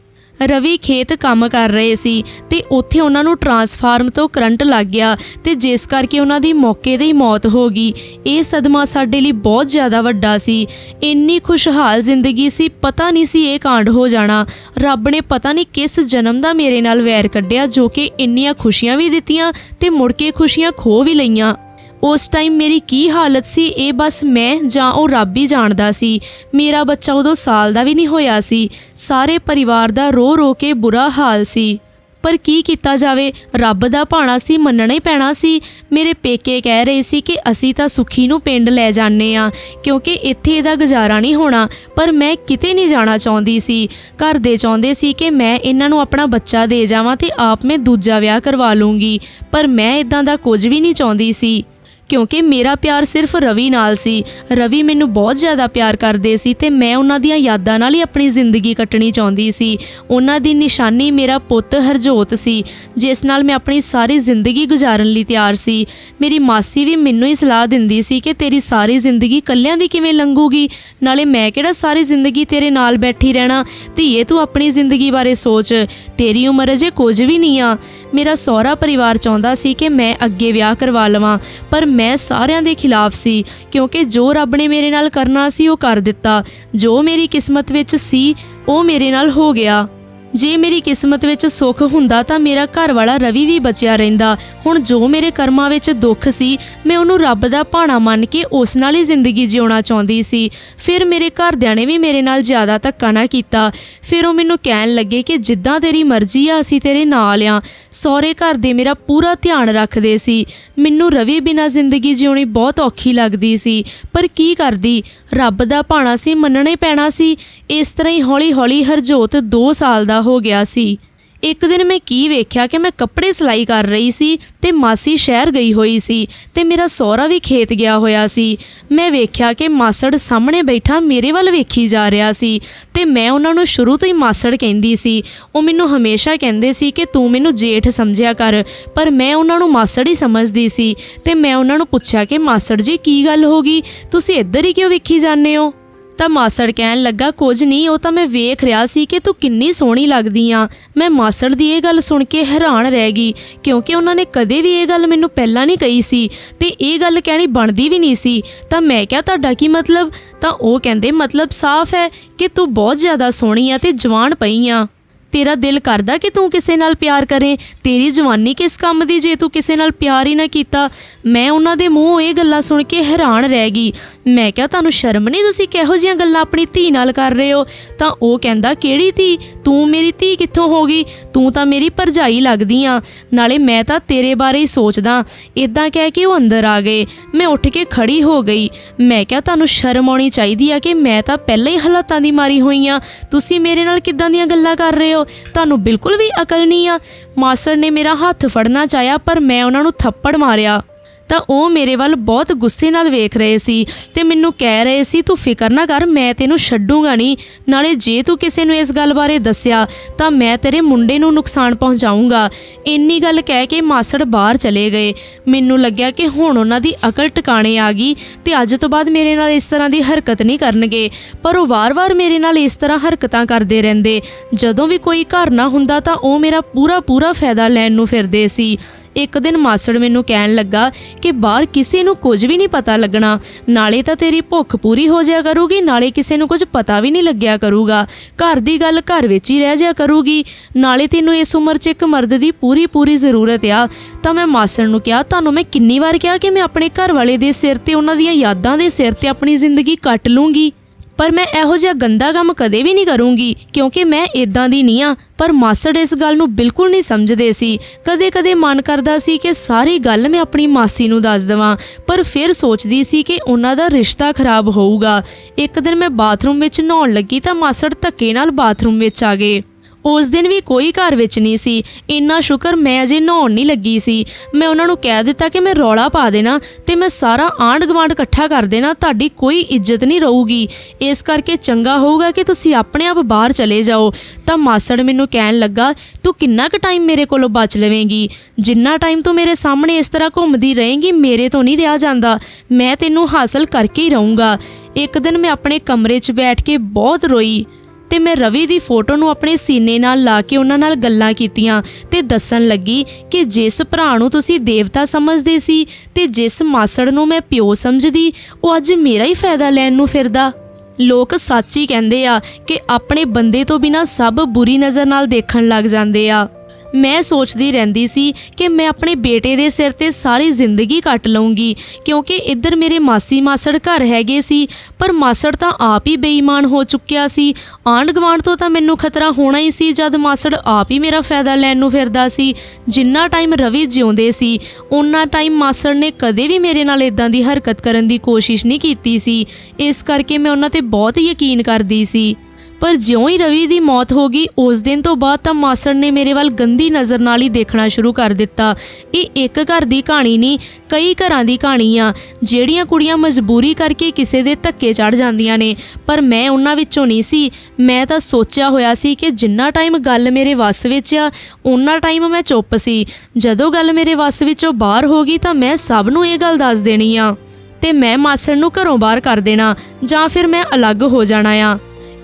[SPEAKER 1] ਰਵੀ ਖੇਤ ਕੰਮ ਕਰ ਰਹੇ ਸੀ ਤੇ ਉੱਥੇ ਉਹਨਾਂ ਨੂੰ ਟਰਾਂਸਫਾਰਮ ਤੋਂ ਕਰੰਟ ਲੱਗ ਗਿਆ ਤੇ ਜਿਸ ਕਰਕੇ ਉਹਨਾਂ ਦੀ ਮੌਕੇ 'ਤੇ ਹੀ ਮੌਤ ਹੋ ਗਈ। ਇਹ ਸਦਮਾ ਸਾਡੇ ਲਈ ਬਹੁਤ ਜ਼ਿਆਦਾ ਵੱਡਾ ਸੀ। ਇੰਨੀ ਖੁਸ਼ਹਾਲ ਜ਼ਿੰਦਗੀ ਸੀ, ਪਤਾ ਨਹੀਂ ਸੀ ਇਹ ਕਾਂਡ ਹੋ ਜਾਣਾ। ਰੱਬ ਨੇ ਪਤਾ ਨਹੀਂ ਕਿਸ ਜਨਮ ਦਾ ਮੇਰੇ ਨਾਲ ਵੈਰ ਕੱਢਿਆ ਜੋ ਕਿ ਇੰਨੀਆਂ ਖੁਸ਼ੀਆਂ ਵੀ ਦਿੱਤੀਆਂ ਤੇ ਮੁੜ ਕੇ ਖੁਸ਼ੀਆਂ ਖੋ ਵੀ ਲਈਆਂ। ਉਸ ਟਾਈਮ ਮੇਰੀ ਕੀ ਹਾਲਤ ਸੀ, ਇਹ ਬਸ ਮੈਂ ਜਾਂ ਉਹ ਰੱਬ ਹੀ ਜਾਣਦਾ ਸੀ। ਮੇਰਾ ਬੱਚਾ ਉਦੋਂ ਸਾਲ ਦਾ ਵੀ ਨਹੀਂ ਹੋਇਆ ਸੀ। ਸਾਰੇ ਪਰਿਵਾਰ ਦਾ ਰੋ ਰੋ ਕੇ ਬੁਰਾ ਹਾਲ ਸੀ। ਪਰ ਕੀ ਕੀਤਾ ਜਾਵੇ, ਰੱਬ ਦਾ ਭਾਣਾ ਸੀ, ਮੰਨਣਾ ਹੀ ਪੈਣਾ ਸੀ। ਮੇਰੇ ਪੇਕੇ ਕਹਿ ਰਹੇ ਸੀ ਕਿ ਅਸੀਂ ਤਾਂ ਸੁਖੀ ਨੂੰ ਪਿੰਡ ਲੈ ਜਾਣੇ ਆ ਕਿਉਂਕਿ ਇੱਥੇ ਇਹਦਾ ਗੁਜ਼ਾਰਾ ਨਹੀਂ ਹੋਣਾ। ਪਰ ਮੈਂ ਕਿਤੇ ਨਹੀਂ ਜਾਣਾ ਚਾਹੁੰਦੀ ਸੀ। ਘਰ ਦੇ ਚਾਹੁੰਦੇ ਸੀ ਕਿ ਮੈਂ ਇਹਨਾਂ ਨੂੰ ਆਪਣਾ ਬੱਚਾ ਦੇ ਜਾਵਾਂ ਤੇ ਆਪ ਮੈਂ ਦੂਜਾ ਵਿਆਹ ਕਰਵਾ ਲੂੰਗੀ। ਪਰ ਮੈਂ ਇਦਾਂ ਦਾ ਕੁਝ ਵੀ ਨਹੀਂ ਚਾਹੁੰਦੀ ਸੀ। ਕਿਉਂਕਿ ਮੇਰਾ ਪਿਆਰ ਸਿਰਫ ਰਵੀ ਨਾਲ ਸੀ। ਰਵੀ ਮੈਨੂੰ ਬਹੁਤ ਜ਼ਿਆਦਾ ਪਿਆਰ ਕਰਦੇ ਸੀ ਤੇ ਮੈਂ ਉਹਨਾਂ ਦੀਆਂ ਯਾਦਾਂ ਨਾਲ ਹੀ ਆਪਣੀ ਜ਼ਿੰਦਗੀ ਕੱਟਣੀ ਚਾਹੁੰਦੀ ਸੀ। ਉਹਨਾਂ ਦੀ ਨਿਸ਼ਾਨੀ ਮੇਰਾ ਪੁੱਤ ਹਰਜੋਤ ਸੀ, ਜਿਸ ਨਾਲ ਮੈਂ ਆਪਣੀ ਸਾਰੀ ਜ਼ਿੰਦਗੀ ਗੁਜ਼ਾਰਨ ਲਈ ਤਿਆਰ ਸੀ। ਮੇਰੀ ਮਾਸੀ ਵੀ ਮੈਨੂੰ ਹੀ ਸਲਾਹ ਦਿੰਦੀ ਸੀ ਕਿ ਤੇਰੀ ਸਾਰੀ ਜ਼ਿੰਦਗੀ ਕੱਲਿਆਂ ਦੀ ਕਿਵੇਂ ਲੰਘੂਗੀ? ਨਾਲੇ ਮੈਂ ਕਿਹੜਾ ਸਾਰੀ ਜ਼ਿੰਦਗੀ ਤੇਰੇ ਨਾਲ ਬੈਠੀ ਰਹਿਣਾ? ਧੀਏ, ਤੂੰ ਆਪਣੀ ਜ਼ਿੰਦਗੀ ਬਾਰੇ ਸੋਚ। ਤੇਰੀ ਉਮਰ ਅਜੇ ਕੁਝ ਵੀ ਨਹੀਂ ਆ। ਮੇਰਾ ਸਹੁਰਾ ਪਰਿਵਾਰ ਚਾਹੁੰਦਾ ਸੀ ਕਿ ਮੈਂ ਅੱਗੇ ਵਿਆਹ ਕਰਵਾ ਲਵਾਂ, ਪਰ ਮੈਂ ਸਾਰਿਆਂ ਦੇ ਖਿਲਾਫ ਸੀ, ਕਿਉਂਕਿ ਜੋ ਰੱਬ ਨੇ ਮੇਰੇ ਨਾਲ ਕਰਨਾ ਸੀ ਉਹ ਕਰ ਦਿੱਤਾ, ਜੋ ਮੇਰੀ ਕਿਸਮਤ ਵਿੱਚ ਸੀ, ਉਹ ਮੇਰੇ ਨਾਲ ਹੋ ਗਿਆ। ਜੇ ਮੇਰੀ ਕਿਸਮਤ ਵਿੱਚ ਸੁੱਖ ਹੁੰਦਾ ਤਾਂ ਮੇਰਾ ਘਰ ਵਾਲਾ ਰਵੀ ਵੀ ਬਚਿਆ ਰਹਿੰਦਾ। ਹੁਣ ਜੋ ਮੇਰੇ ਕਰਮਾਂ ਵਿੱਚ ਦੁੱਖ ਸੀ, ਮੈਂ ਉਹਨੂੰ ਰੱਬ ਦਾ ਭਾਣਾ ਮੰਨ ਕੇ ਉਸ ਨਾਲ ਹੀ ਜ਼ਿੰਦਗੀ ਜਿਉਣਾ ਚਾਹੁੰਦੀ ਸੀ। ਫਿਰ ਮੇਰੇ ਘਰਦਿਆਂ ਨੇ ਵੀ ਮੇਰੇ ਨਾਲ ਜ਼ਿਆਦਾ ਧੱਕਾ ਨਾ ਕੀਤਾ। ਫਿਰ ਉਹ ਮੈਨੂੰ ਕਹਿਣ ਲੱਗੇ ਕਿ ਜਿੱਦਾਂ ਤੇਰੀ ਮਰਜ਼ੀ ਆ, ਅਸੀਂ ਤੇਰੇ ਨਾਲ ਆ। ਸਹੁਰੇ ਘਰ ਦੇ ਮੇਰਾ ਪੂਰਾ ਧਿਆਨ ਰੱਖਦੇ ਸੀ। ਮੈਨੂੰ ਰਵੀ ਬਿਨਾਂ ਜ਼ਿੰਦਗੀ ਜਿਉਣੀ ਬਹੁਤ ਔਖੀ ਲੱਗਦੀ ਸੀ। ਪਰ ਕੀ ਕਰਦੀ? ਰੱਬ ਦਾ ਭਾਣਾ ਸੀ, ਮੰਨਣਾ ਹੀ ਪੈਣਾ ਸੀ। ਇਸ ਤਰ੍ਹਾਂ ਹੀ ਹੌਲੀ-ਹੌਲੀ ਹਰਜੋਤ 2 ਸਾਲ ਦਾ ਹੋ ਗਿਆ ਸੀ। ਇੱਕ ਦਿਨ ਮੈਂ ਕੀ ਵੇਖਿਆ ਕਿ ਮੈਂ ਕੱਪੜੇ ਸਿਲਾਈ ਕਰ ਰਹੀ ਸੀ ਤੇ ਮਾਸੀ ਸ਼ਹਿਰ ਗਈ ਹੋਈ ਸੀ ਤੇ ਮੇਰਾ ਸਹੁਰਾ ਵੀ ਖੇਤ ਗਿਆ ਹੋਇਆ ਸੀ। ਮੈਂ ਵੇਖਿਆ ਕਿ ਮਾਸੜ ਸਾਹਮਣੇ ਬੈਠਾ ਮੇਰੇ ਵੱਲ ਵੇਖੀ ਜਾ ਰਿਹਾ ਸੀ ਤੇ ਮੈਂ ਉਹਨਾਂ ਨੂੰ ਸ਼ੁਰੂ ਤੋਂ ਹੀ ਮਾਸੜ ਕਹਿੰਦੀ ਸੀ। ਉਹ ਮੈਨੂੰ ਹਮੇਸ਼ਾ ਕਹਿੰਦੇ ਸੀ ਕਿ ਤੂੰ ਮੈਨੂੰ ਜੇਠ ਸਮਝਿਆ ਕਰ, ਪਰ ਮੈਂ ਉਹਨਾਂ ਨੂੰ ਮਾਸੜ ਹੀ ਸਮਝਦੀ ਸੀ ਤੇ ਮੈਂ ਉਹਨਾਂ ਨੂੰ ਪੁੱਛਿਆ ਕਿ ਮਾਸੜ ਜੀ ਕੀ ਗੱਲ ਹੋ ਗਈ? ਤੁਸੀਂ ਇੱਧਰ ਹੀ ਕਿਉਂ ਵੇਖੀ ਜਾਂਦੇ ਹੋ? ਤਾਂ ਮਾਸੜ ਕਹਿਣ ਲੱਗਾ, ਕੁਝ ਨਹੀਂ, ਉਹ ਤਾਂ ਮੈਂ ਵੇਖ ਰਿਹਾ ਸੀ ਕਿ ਤੂੰ ਕਿੰਨੀ ਸੋਹਣੀ ਲੱਗਦੀ ਆ। ਮੈਂ ਮਾਸੜ ਦੀ ਇਹ ਗੱਲ ਸੁਣ ਕੇ ਹੈਰਾਨ ਰਹਿ ਗਈ, ਕਿਉਂਕਿ ਉਹਨਾਂ ਨੇ ਕਦੇ ਵੀ ਇਹ ਗੱਲ ਮੈਨੂੰ ਪਹਿਲਾਂ ਨਹੀਂ ਕਹੀ ਸੀ ਤੇ ਇਹ ਗੱਲ ਕਹਿਣੀ ਬਣਦੀ ਵੀ ਨਹੀਂ ਸੀ। ਤਾਂ ਮੈਂ ਕਿਹਾ, ਤੁਹਾਡਾ ਕੀ ਮਤਲਬ? ਤਾਂ ਉਹ ਕਹਿੰਦੇ, ਮਤਲਬ ਸਾਫ਼ ਹੈ ਕਿ ਤੂੰ ਬਹੁਤ ਜ਼ਿਆਦਾ ਸੋਹਣੀ ਆ ਤੇ ਜਵਾਨ ਪਈ ਆ। ਤੇਰਾ ਦਿਲ ਕਰਦਾ ਕਿ ਤੂੰ ਕਿਸੇ ਨਾਲ ਪਿਆਰ ਕਰੇ? ਤੇਰੀ ਜਵਾਨੀ ਕਿਸ ਕੰਮ ਦੀ? ਜੇ ਤੂੰ ਕਿਸੇ ਨਾਲ ਪਿਆਰ ਹੀ ਨਾ ਕੀਤਾ, ਮੈਂ ਉਹਨਾਂ ਦੇ ਮੂੰਹ ਇਹ ਗੱਲਾਂ ਸੁਣ ਕੇ ਹੈਰਾਨ ਰਹਿ ਗਈ। ਮੈਂ ਕਿਹਾ, ਤੁਹਾਨੂੰ ਸ਼ਰਮ ਨਹੀਂ? ਤੁਸੀਂ ਕਿਹੋ ਜਿਹੀਆਂ ਗੱਲਾਂ ਆਪਣੀ ਧੀ ਨਾਲ ਕਰ ਰਹੇ ਹੋ? ਤਾਂ ਉਹ ਕਹਿੰਦਾ, ਕਿਹੜੀ ਧੀ? ਤੂੰ ਮੇਰੀ ਧੀ ਕਿੱਥੋਂ ਹੋ ਗਈ? ਤੂੰ ਤਾਂ ਮੇਰੀ ਭਰਜਾਈ ਲੱਗਦੀ ਆ। ਨਾਲੇ ਮੈਂ ਤਾਂ ਤੇਰੇ ਬਾਰੇ ਹੀ ਸੋਚਦਾ। ਇਦਾਂ ਕਹਿ ਕੇ ਉਹ ਅੰਦਰ ਆ ਗਏ। ਮੈਂ ਉੱਠ ਕੇ ਖੜੀ ਹੋ ਗਈ। ਮੈਂ ਕਿਹਾ, ਤੁਹਾਨੂੰ ਸ਼ਰਮ ਆਉਣੀ ਚਾਹੀਦੀ ਆ ਕਿ ਮੈਂ ਤਾਂ ਪਹਿਲਾਂ ਹੀ ਹਾਲਾਤਾਂ ਦੀ ਮਾਰੀ ਹੋਈ ਆ। ਤੁਸੀਂ ਮੇਰੇ ਨਾਲ ਕਿੱਦਾਂ ਦੀਆਂ ਗੱਲਾਂ ਕਰ ਰਹੇ ਹੋ? ਤੁਹਾਨੂੰ ਬਿਲਕੁਲ ਵੀ ਅਕਲ ਨਹੀਂ ਆ। ਮਾਸਟਰ ਨੇ ਮੇਰਾ ਹੱਥ ਫੜਨਾ ਚਾਹਿਆ, ਪਰ ਮੈਂ ਉਹਨਾਂ ਨੂੰ ਥੱਪੜ ਮਾਰਿਆ। ਤਾਂ ਉਹ ਮੇਰੇ ਵੱਲ ਬਹੁਤ ਗੁੱਸੇ ਨਾਲ ਵੇਖ ਰਹੇ ਸੀ ਤੇ ਮੈਨੂੰ ਕਹਿ ਰਹੇ ਸੀ, ਤੂੰ ਫਿਕਰ ਨਾ ਕਰ, ਮੈਂ ਤੈਨੂੰ ਛੱਡੂਗਾ ਨਹੀਂ। ਨਾਲੇ ਜੇ ਤੂੰ ਕਿਸੇ ਨੂੰ ਇਸ ਗੱਲ ਬਾਰੇ ਦੱਸਿਆ, ਤਾਂ ਮੈਂ ਤੇਰੇ ਮੁੰਡੇ ਨੂੰ ਨੁਕਸਾਨ ਪਹੁੰਚਾਊਂਗਾ। ਇੰਨੀ ਗੱਲ ਕਹਿ ਕੇ ਮਾਸੜ ਬਾਹਰ ਚਲੇ ਗਏ। ਮੈਨੂੰ ਲੱਗਿਆ ਕਿ ਹੁਣ ਉਹਨਾਂ ਦੀ ਅਕਲ ਟਿਕਾਣੇ ਆ ਗਈ ਤੇ ਅੱਜ ਤੋਂ ਬਾਅਦ ਮੇਰੇ ਨਾਲ ਇਸ ਤਰ੍ਹਾਂ ਦੀ ਹਰਕਤ ਨਹੀਂ ਕਰਨਗੇ। ਪਰ ਉਹ ਵਾਰ-ਵਾਰ ਮੇਰੇ ਨਾਲ ਇਸ ਤਰ੍ਹਾਂ ਹਰਕਤਾਂ ਕਰਦੇ ਰਹਿੰਦੇ। ਜਦੋਂ ਵੀ ਕੋਈ ਘਰ ਨਾ ਹੁੰਦਾ ਤਾਂ ਉਹ ਮੇਰਾ ਪੂਰਾ ਪੂਰਾ ਫਾਇਦਾ ਲੈਣ ਨੂੰ ਫਿਰਦੇ ਸੀ। ਇੱਕ ਦਿਨ ਮਾਸੜ ਮੈਨੂੰ ਕਹਿਣ ਲੱਗਾ ਕਿ ਬਾਹਰ ਕਿਸੇ ਨੂੰ ਕੁਝ ਵੀ ਨਹੀਂ ਪਤਾ ਲੱਗਣਾ। ਨਾਲੇ ਤਾਂ ਤੇਰੀ ਭੁੱਖ ਪੂਰੀ ਹੋ ਜਾਇਆ ਕਰੂਗੀ, ਨਾਲੇ ਕਿਸੇ ਨੂੰ ਕੁਝ ਪਤਾ ਵੀ ਨਹੀਂ ਲੱਗਿਆ ਕਰੂਗਾ। ਘਰ ਦੀ ਗੱਲ ਘਰ ਵਿੱਚ ਹੀ ਰਹਿ ਜਾਇਆ ਕਰੂਗੀ। ਨਾਲੇ ਤੈਨੂੰ ਇਸ ਉਮਰ 'ਚ ਇੱਕ ਮਰਦ ਦੀ ਪੂਰੀ ਪੂਰੀ ਜ਼ਰੂਰਤ ਆ। ਤਾਂ ਮੈਂ ਮਾਸੜ ਨੂੰ ਕਿਹਾ, ਤੁਹਾਨੂੰ ਮੈਂ ਕਿੰਨੀ ਵਾਰ ਕਿਹਾ ਕਿ ਮੈਂ ਆਪਣੇ ਘਰ ਵਾਲੇ ਦੇ ਸਿਰ ਤੇ ਉਹਨਾਂ ਦੀਆਂ ਯਾਦਾਂ ਦੇ ਸਿਰ ਤੇ ਆਪਣੀ ਜ਼ਿੰਦਗੀ ਕੱਟ ਲੂੰਗੀ? ਪਰ ਮੈਂ ਇਹੋ ਜਿਹਾ ਗੰਦਾ ਕੰਮ ਕਦੇ ਵੀ ਨਹੀਂ ਕਰੂੰਗੀ, ਕਿਉਂਕਿ ਮੈਂ ਇਦਾਂ ਦੀ ਨਹੀਂ ਆ। ਪਰ ਮਾਸੜ ਇਸ ਗੱਲ ਨੂੰ ਬਿਲਕੁਲ ਨਹੀਂ ਸਮਝਦੇ ਸੀ। ਕਦੇ-ਕਦੇ ਮਨ ਕਰਦਾ ਸੀ ਕਿ ਸਾਰੀ ਗੱਲ ਮੈਂ ਆਪਣੀ ਮਾਸੀ ਨੂੰ ਦੱਸ ਦਵਾਂ, ਪਰ ਫਿਰ ਸੋਚਦੀ ਸੀ ਕਿ ਉਹਨਾਂ ਦਾ ਰਿਸ਼ਤਾ ਖਰਾਬ ਹੋਊਗਾ। ਇੱਕ ਦਿਨ ਮੈਂ ਬਾਥਰੂਮ ਵਿੱਚ ਨਹਾਉਣ ਲੱਗੀ ਤਾਂ ਮਾਸੜ ਧੱਕੇ ਨਾਲ ਬਾਥਰੂਮ ਵਿੱਚ ਆ ਗਏ। ਉਸ ਦਿਨ ਵੀ ਕੋਈ ਘਰ ਵਿੱਚ ਨਹੀਂ ਸੀ। ਇੰਨਾ ਸ਼ੁਕਰ ਮੈਂ ਅਜੇ ਨਹਾਉਣ ਨਹੀਂ ਲੱਗੀ ਸੀ। ਮੈਂ ਉਹਨਾਂ ਨੂੰ ਕਹਿ ਦਿੱਤਾ ਕਿ ਮੈਂ ਰੌਲਾ ਪਾ ਦੇਣਾ ਤੇ ਮੈਂ ਸਾਰਾ ਆਂਢ ਗੁਆਂਢ ਇਕੱਠਾ ਕਰ ਦੇਣਾ, ਤੁਹਾਡੀ ਕੋਈ ਇੱਜ਼ਤ ਨਹੀਂ ਰਹੂਗੀ। ਇਸ ਕਰਕੇ ਚੰਗਾ ਹੋਊਗਾ ਕਿ ਤੁਸੀਂ ਆਪਣੇ ਆਪ ਬਾਹਰ ਚਲੇ ਜਾਓ। ਤਾਂ ਮਾਸੜ ਮੈਨੂੰ ਕਹਿਣ ਲੱਗਾ, ਤੂੰ ਕਿੰਨਾ ਕੁ ਟਾਈਮ ਮੇਰੇ ਕੋਲੋਂ ਬਚ ਲਵੇਂਗੀ? ਜਿੰਨਾ ਟਾਈਮ ਤੂੰ ਮੇਰੇ ਸਾਹਮਣੇ ਇਸ ਤਰ੍ਹਾਂ ਘੁੰਮਦੀ ਰਹੇਂਗੀ, ਮੇਰੇ ਤੋਂ ਨਹੀਂ ਰਿਹਾ ਜਾਂਦਾ। ਮੈਂ ਤੈਨੂੰ ਹਾਸਲ ਕਰਕੇ ਹੀ ਰਹੂੰਗਾ। ਇੱਕ ਦਿਨ ਮੈਂ ਆਪਣੇ ਕਮਰੇ 'ਚ ਬੈਠ ਕੇ ਬਹੁਤ ਰੋਈ। ਤੇ ਮੈਂ ਰਵੀ ਦੀ ਫੋਟੋ ਨੂੰ ਆਪਣੇ ਸੀਨੇ ਨਾਲ ਲਾ ਕੇ ਉਹਨਾਂ ਨਾਲ ਗੱਲਾਂ ਕੀਤੀਆਂ ਤੇ ਦੱਸਣ ਲੱਗੀ ਕਿ ਜਿਸ ਭਰਾ ਨੂੰ ਤੁਸੀਂ ਦੇਵਤਾ ਸਮਝਦੇ ਸੀ ਤੇ ਜਿਸ ਮਾਸੜ ਨੂੰ ਮੈਂ ਪਿਓ ਸਮਝਦੀ, ਉਹ ਅੱਜ ਮੇਰਾ ਹੀ ਫਾਇਦਾ ਲੈਣ ਨੂੰ ਫਿਰਦਾ। ਲੋਕ ਸੱਚ ਹੀ ਕਹਿੰਦੇ ਆ ਕਿ ਆਪਣੇ ਬੰਦੇ ਤੋਂ ਬਿਨਾ ਸਭ ਬੁਰੀ ਨਜ਼ਰ ਨਾਲ ਦੇਖਣ ਲੱਗ ਜਾਂਦੇ ਆ। ਮੈਂ ਸੋਚਦੀ ਰਹਿੰਦੀ ਸੀ ਕਿ ਮੈਂ ਆਪਣੇ ਬੇਟੇ ਦੇ ਸਿਰ ਤੇ ਸਾਰੀ ਜ਼ਿੰਦਗੀ ਕੱਟ ਲਵਾਂਗੀ ਕਿਉਂਕਿ ਇੱਧਰ ਮੇਰੇ ਮਾਸੀ ਮਾਸੜ ਘਰ ਹੈਗੇ ਸੀ, ਪਰ ਮਾਸੜ ਤਾਂ ਆਪ ਹੀ ਬੇਈਮਾਨ ਹੋ ਚੁੱਕਿਆ ਸੀ। ਆਂਢ ਗੁਆਂਢ ਤੋਂ ਤਾਂ ਮੈਨੂੰ ਖਤਰਾ ਹੋਣਾ ਹੀ ਸੀ ਜਦ ਮਾਸੜ ਆਪ ਹੀ ਮੇਰਾ ਫਾਇਦਾ ਲੈਣ ਨੂੰ ਫਿਰਦਾ ਸੀ। ਜਿੰਨਾ ਟਾਈਮ ਰਵੀ ਜਿਉਂਦੇ ਸੀ ਉਨਾ ਟਾਈਮ ਮਾਸੜ ਨੇ ਕਦੇ ਵੀ ਮੇਰੇ ਨਾਲ ਇਦਾਂ ਦੀ ਹਰਕਤ ਕਰਨ ਦੀ ਕੋਸ਼ਿਸ਼ ਨਹੀਂ ਕੀਤੀ ਸੀ। ਇਸ ਕਰਕੇ ਮੈਂ ਉਹਨਾਂ ਤੇ ਬਹੁਤ ਯਕੀਨ ਕਰਦੀ ਸੀ। ਪਰ ਜਿਉਂ ਹੀ ਰਵੀ ਦੀ ਮੌਤ ਹੋ ਗਈ, ਉਸ ਦਿਨ ਤੋਂ ਬਾਅਦ ਤਾਂ ਮਾਸੜ ਨੇ ਮੇਰੇ ਵੱਲ ਗੰਦੀ ਨਜ਼ਰ ਨਾਲ ਹੀ ਦੇਖਣਾ ਸ਼ੁਰੂ ਕਰ ਦਿੱਤਾ। ਇਹ ਇੱਕ ਘਰ ਦੀ ਕਹਾਣੀ ਨਹੀਂ, ਕਈ ਘਰਾਂ ਦੀ ਕਹਾਣੀ ਆ, ਜਿਹੜੀਆਂ ਕੁੜੀਆਂ ਮਜਬੂਰੀ ਕਰਕੇ ਕਿਸੇ ਦੇ ਧੱਕੇ ਚੜ ਜਾਂਦੀਆਂ ਨੇ। ਪਰ ਮੈਂ ਉਹਨਾਂ ਵਿੱਚੋਂ ਨਹੀਂ ਸੀ। ਮੈਂ ਤਾਂ ਸੋਚਿਆ ਹੋਇਆ ਸੀ ਕਿ ਜਿੰਨਾ ਟਾਈਮ ਗੱਲ ਮੇਰੇ ਵੱਸ ਵਿੱਚ ਆ ਉਹਨਾਂ ਟਾਈਮ ਮੈਂ ਚੁੱਪ ਸੀ। ਜਦੋਂ ਗੱਲ ਮੇਰੇ ਵੱਸ ਵਿੱਚੋਂ ਬਾਹਰ ਹੋ ਗਈ ਤਾਂ ਮੈਂ ਸਭ ਨੂੰ ਇਹ ਗੱਲ ਦੱਸ ਦੇਣੀ ਆ। ਤੇ ਮੈਂ ਮਾਸੜ ਨੂੰ ਘਰੋਂ ਬਾਹਰ ਕਰ ਦੇਣਾ, ਜਾਂ ਫਿਰ ਮੈਂ ਅਲੱਗ ਹੋ ਜਾਣਾ ਆ।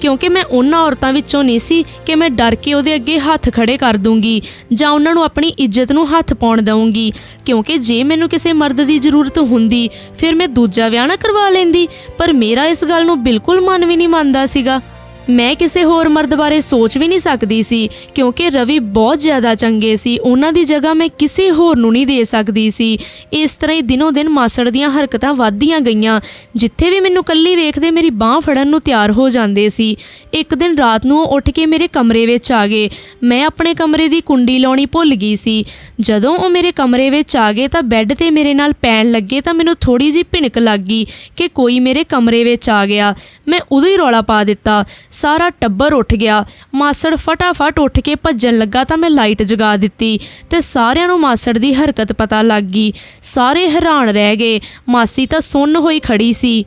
[SPEAKER 1] ਕਿਉਂਕਿ ਮੈਂ ਉਹਨਾਂ ਔਰਤਾਂ ਵਿੱਚੋਂ ਨਹੀਂ ਸੀ ਕਿ ਮੈਂ ਡਰ ਕੇ ਉਹਦੇ ਅੱਗੇ ਹੱਥ ਖੜੇ ਕਰ ਦੂੰਗੀ ਜਾਂ ਉਹਨਾਂ ਨੂੰ ਆਪਣੀ ਇੱਜ਼ਤ ਨੂੰ ਹੱਥ ਪਾਉਣ ਦਊਂਗੀ। ਕਿਉਂਕਿ ਜੇ ਮੈਨੂੰ ਕਿਸੇ ਮਰਦ ਦੀ ਜ਼ਰੂਰਤ ਹੁੰਦੀ, ਫਿਰ ਮੈਂ ਦੂਜਾ ਵਿਆਹ ਨਾ ਕਰਵਾ ਲੈਂਦੀ। ਪਰ ਮੇਰਾ ਇਸ ਗੱਲ ਨੂੰ ਬਿਲਕੁਲ ਮਨ ਵੀ ਨਹੀਂ ਮੰਨਦਾ ਸੀਗਾ। ਮੈਂ ਕਿਸੇ ਹੋਰ ਮਰਦ ਬਾਰੇ ਸੋਚ ਵੀ ਨਹੀਂ ਸਕਦੀ ਸੀ, ਕਿਉਂਕਿ ਰਵੀ ਬਹੁਤ ਜ਼ਿਆਦਾ ਚੰਗੇ ਸੀ। ਉਹਨਾਂ ਦੀ ਜਗ੍ਹਾ ਮੈਂ ਕਿਸੇ ਹੋਰ ਨੂੰ ਨਹੀਂ ਦੇ ਸਕਦੀ ਸੀ। ਇਸ ਤਰ੍ਹਾਂ ਹੀ ਦਿਨੋ ਦਿਨ ਮਾਸੜ ਦੀਆਂ ਹਰਕਤਾਂ ਵੱਧਦੀਆਂ ਗਈਆਂ, ਜਿੱਥੇ ਵੀ ਮੈਨੂੰ ਕੱਲੀ ਵੇਖਦੇ ਮੇਰੀ ਬਾਹ ਫੜਨ ਨੂੰ ਤਿਆਰ ਹੋ ਜਾਂਦੇ ਸੀ। ਇੱਕ ਦਿਨ ਰਾਤ ਨੂੰ ਉਹ ਉੱਠ ਕੇ ਮੇਰੇ ਕਮਰੇ ਵਿੱਚ ਆ ਗਏ। ਮੈਂ ਆਪਣੇ ਕਮਰੇ ਦੀ ਕੁੰਡੀ ਲਾਉਣੀ ਭੁੱਲ ਗਈ ਸੀ। ਜਦੋਂ ਉਹ ਮੇਰੇ ਕਮਰੇ ਵਿੱਚ ਆ ਗਏ ਤਾਂ ਬੈੱਡ ਤੇ ਮੇਰੇ ਨਾਲ ਪੈਣ ਲੱਗੇ ਤਾਂ ਮੈਨੂੰ ਥੋੜੀ ਜਿਹੀ ਭਿਣਕ ਲੱਗ ਗਈ ਕਿ ਕੋਈ ਮੇਰੇ ਕਮਰੇ ਵਿੱਚ ਆ ਗਿਆ। ਮੈਂ ਉਦੋਂ ਹੀ ਰੌਲਾ ਪਾ ਦਿੱਤਾ। ਸਾਰਾ ਟੱਬਰ ਉੱਠ ਗਿਆ। ਮਾਸੜ ਫਟਾਫਟ ਉੱਠ ਕੇ ਭੱਜਣ ਲੱਗਾ ਤਾਂ ਮੈਂ ਲਾਈਟ ਜਗਾ ਦਿੱਤੀ ਤੇ ਸਾਰਿਆਂ ਨੂੰ ਮਾਸੜ ਦੀ ਹਰਕਤ ਪਤਾ ਲੱਗ ਗਈ। ਸਾਰੇ ਹੈਰਾਨ ਰਹਿ ਗਏ। ਮਾਸੀ ਤਾਂ ਸੁੰਨ ਹੋਈ ਖੜੀ ਸੀ।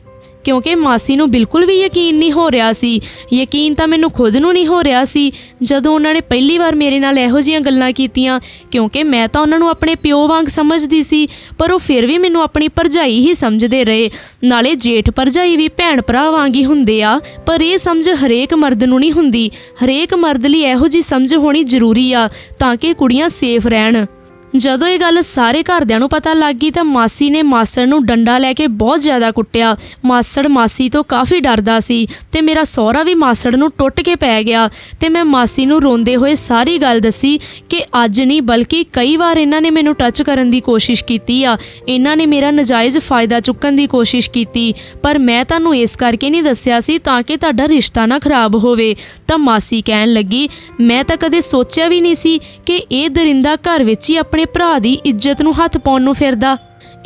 [SPEAKER 1] ਕਿਉਂਕਿ ਮਾਸੀ ਨੂੰ ਬਿਲਕੁਲ ਵੀ ਯਕੀਨ ਨਹੀਂ ਹੋ ਰਿਹਾ ਸੀ। ਯਕੀਨ ਤਾਂ ਮੈਨੂੰ ਖੁਦ ਨੂੰ ਨਹੀਂ ਹੋ ਰਿਹਾ ਸੀ, ਜਦੋਂ ਉਹਨਾਂ ਨੇ ਪਹਿਲੀ ਵਾਰ ਮੇਰੇ ਨਾਲ ਇਹੋ ਜਿਹੀਆਂ ਗੱਲਾਂ ਕੀਤੀਆਂ, ਕਿਉਂਕਿ ਮੈਂ ਤਾਂ ਉਹਨਾਂ ਨੂੰ ਆਪਣੇ ਪਿਓ ਵਾਂਗ ਸਮਝਦੀ ਸੀ, ਪਰ ਉਹ ਫਿਰ ਵੀ ਮੈਨੂੰ ਆਪਣੀ ਭਰਜਾਈ ਹੀ ਸਮਝਦੇ ਰਹੇ। ਨਾਲੇ ਜੇਠ ਭਰਜਾਈ ਵੀ ਭੈਣ ਭਰਾ ਵਾਂਗ ਹੀ ਹੁੰਦੇ ਆ, ਪਰ ਇਹ ਸਮਝ ਹਰੇਕ ਮਰਦ ਨੂੰ ਨਹੀਂ ਹੁੰਦੀ। ਹਰੇਕ ਮਰਦ ਲਈ ਇਹੋ ਜੀ ਸਮਝ ਹੋਣੀ ਜ਼ਰੂਰੀ ਆ, ਤਾਂ ਕਿ ਕੁੜੀਆਂ ਸੇਫ ਰਹਿਣ। ਜਦੋਂ ਇਹ ਗੱਲ ਸਾਰੇ ਘਰਦਿਆਂ ਨੂੰ ਪਤਾ ਲੱਗ ਗਈ ਤਾਂ ਮਾਸੀ ਨੇ ਮਾਸੜ ਨੂੰ ਡੰਡਾ ਲੈ ਕੇ ਬਹੁਤ ਜ਼ਿਆਦਾ ਕੁੱਟਿਆ। ਮਾਸੜ ਮਾਸੀ ਤੋਂ ਕਾਫੀ ਡਰਦਾ ਸੀ ਤੇ ਮੇਰਾ ਸਹੁਰਾ ਵੀ ਮਾਸੜ ਨੂੰ ਟੁੱਟ ਕੇ ਪੈ ਗਿਆ ਤੇ ਮੈਂ ਮਾਸੀ ਨੂੰ ਰੋਂਦੇ ਹੋਏ ਸਾਰੀ ਗੱਲ ਦੱਸੀ ਕਿ ਅੱਜ ਨਹੀਂ ਬਲਕਿ ਕਈ ਵਾਰ ਇਹਨਾਂ ਨੇ ਮੈਨੂੰ ਟੱਚ ਕਰਨ ਦੀ ਕੋਸ਼ਿਸ਼ ਕੀਤੀ ਆ। ਇਹਨਾਂ ਨੇ ਮੇਰਾ ਨਜਾਇਜ਼ ਫਾਇਦਾ ਚੁੱਕਣ ਦੀ ਕੋਸ਼ਿਸ਼ ਕੀਤੀ, ਪਰ ਮੈਂ ਤੁਹਾਨੂੰ ਇਸ ਕਰਕੇ ਨਹੀਂ ਦੱਸਿਆ ਸੀ ਤਾਂ ਕਿ ਤੁਹਾਡਾ ਰਿਸ਼ਤਾ ਨਾ ਖਰਾਬ ਹੋਵੇ। ਤਾਂ ਮਾਸੀ ਕਹਿਣ ਲੱਗੀ, ਮੈਂ ਤਾਂ ਕਦੇ ਸੋਚਿਆ ਵੀ ਨਹੀਂ ਸੀ ਕਿ ਇਹ ਦਰਿੰਦਾ ਘਰ ਵਿੱਚ ਹੀ ਆਪਣੇ ਆਪਣੇ ਭਰਾ ਦੀ ਇੱਜ਼ਤ ਨੂੰ ਹੱਥ ਪਾਉਣ ਨੂੰ ਫਿਰਦਾ।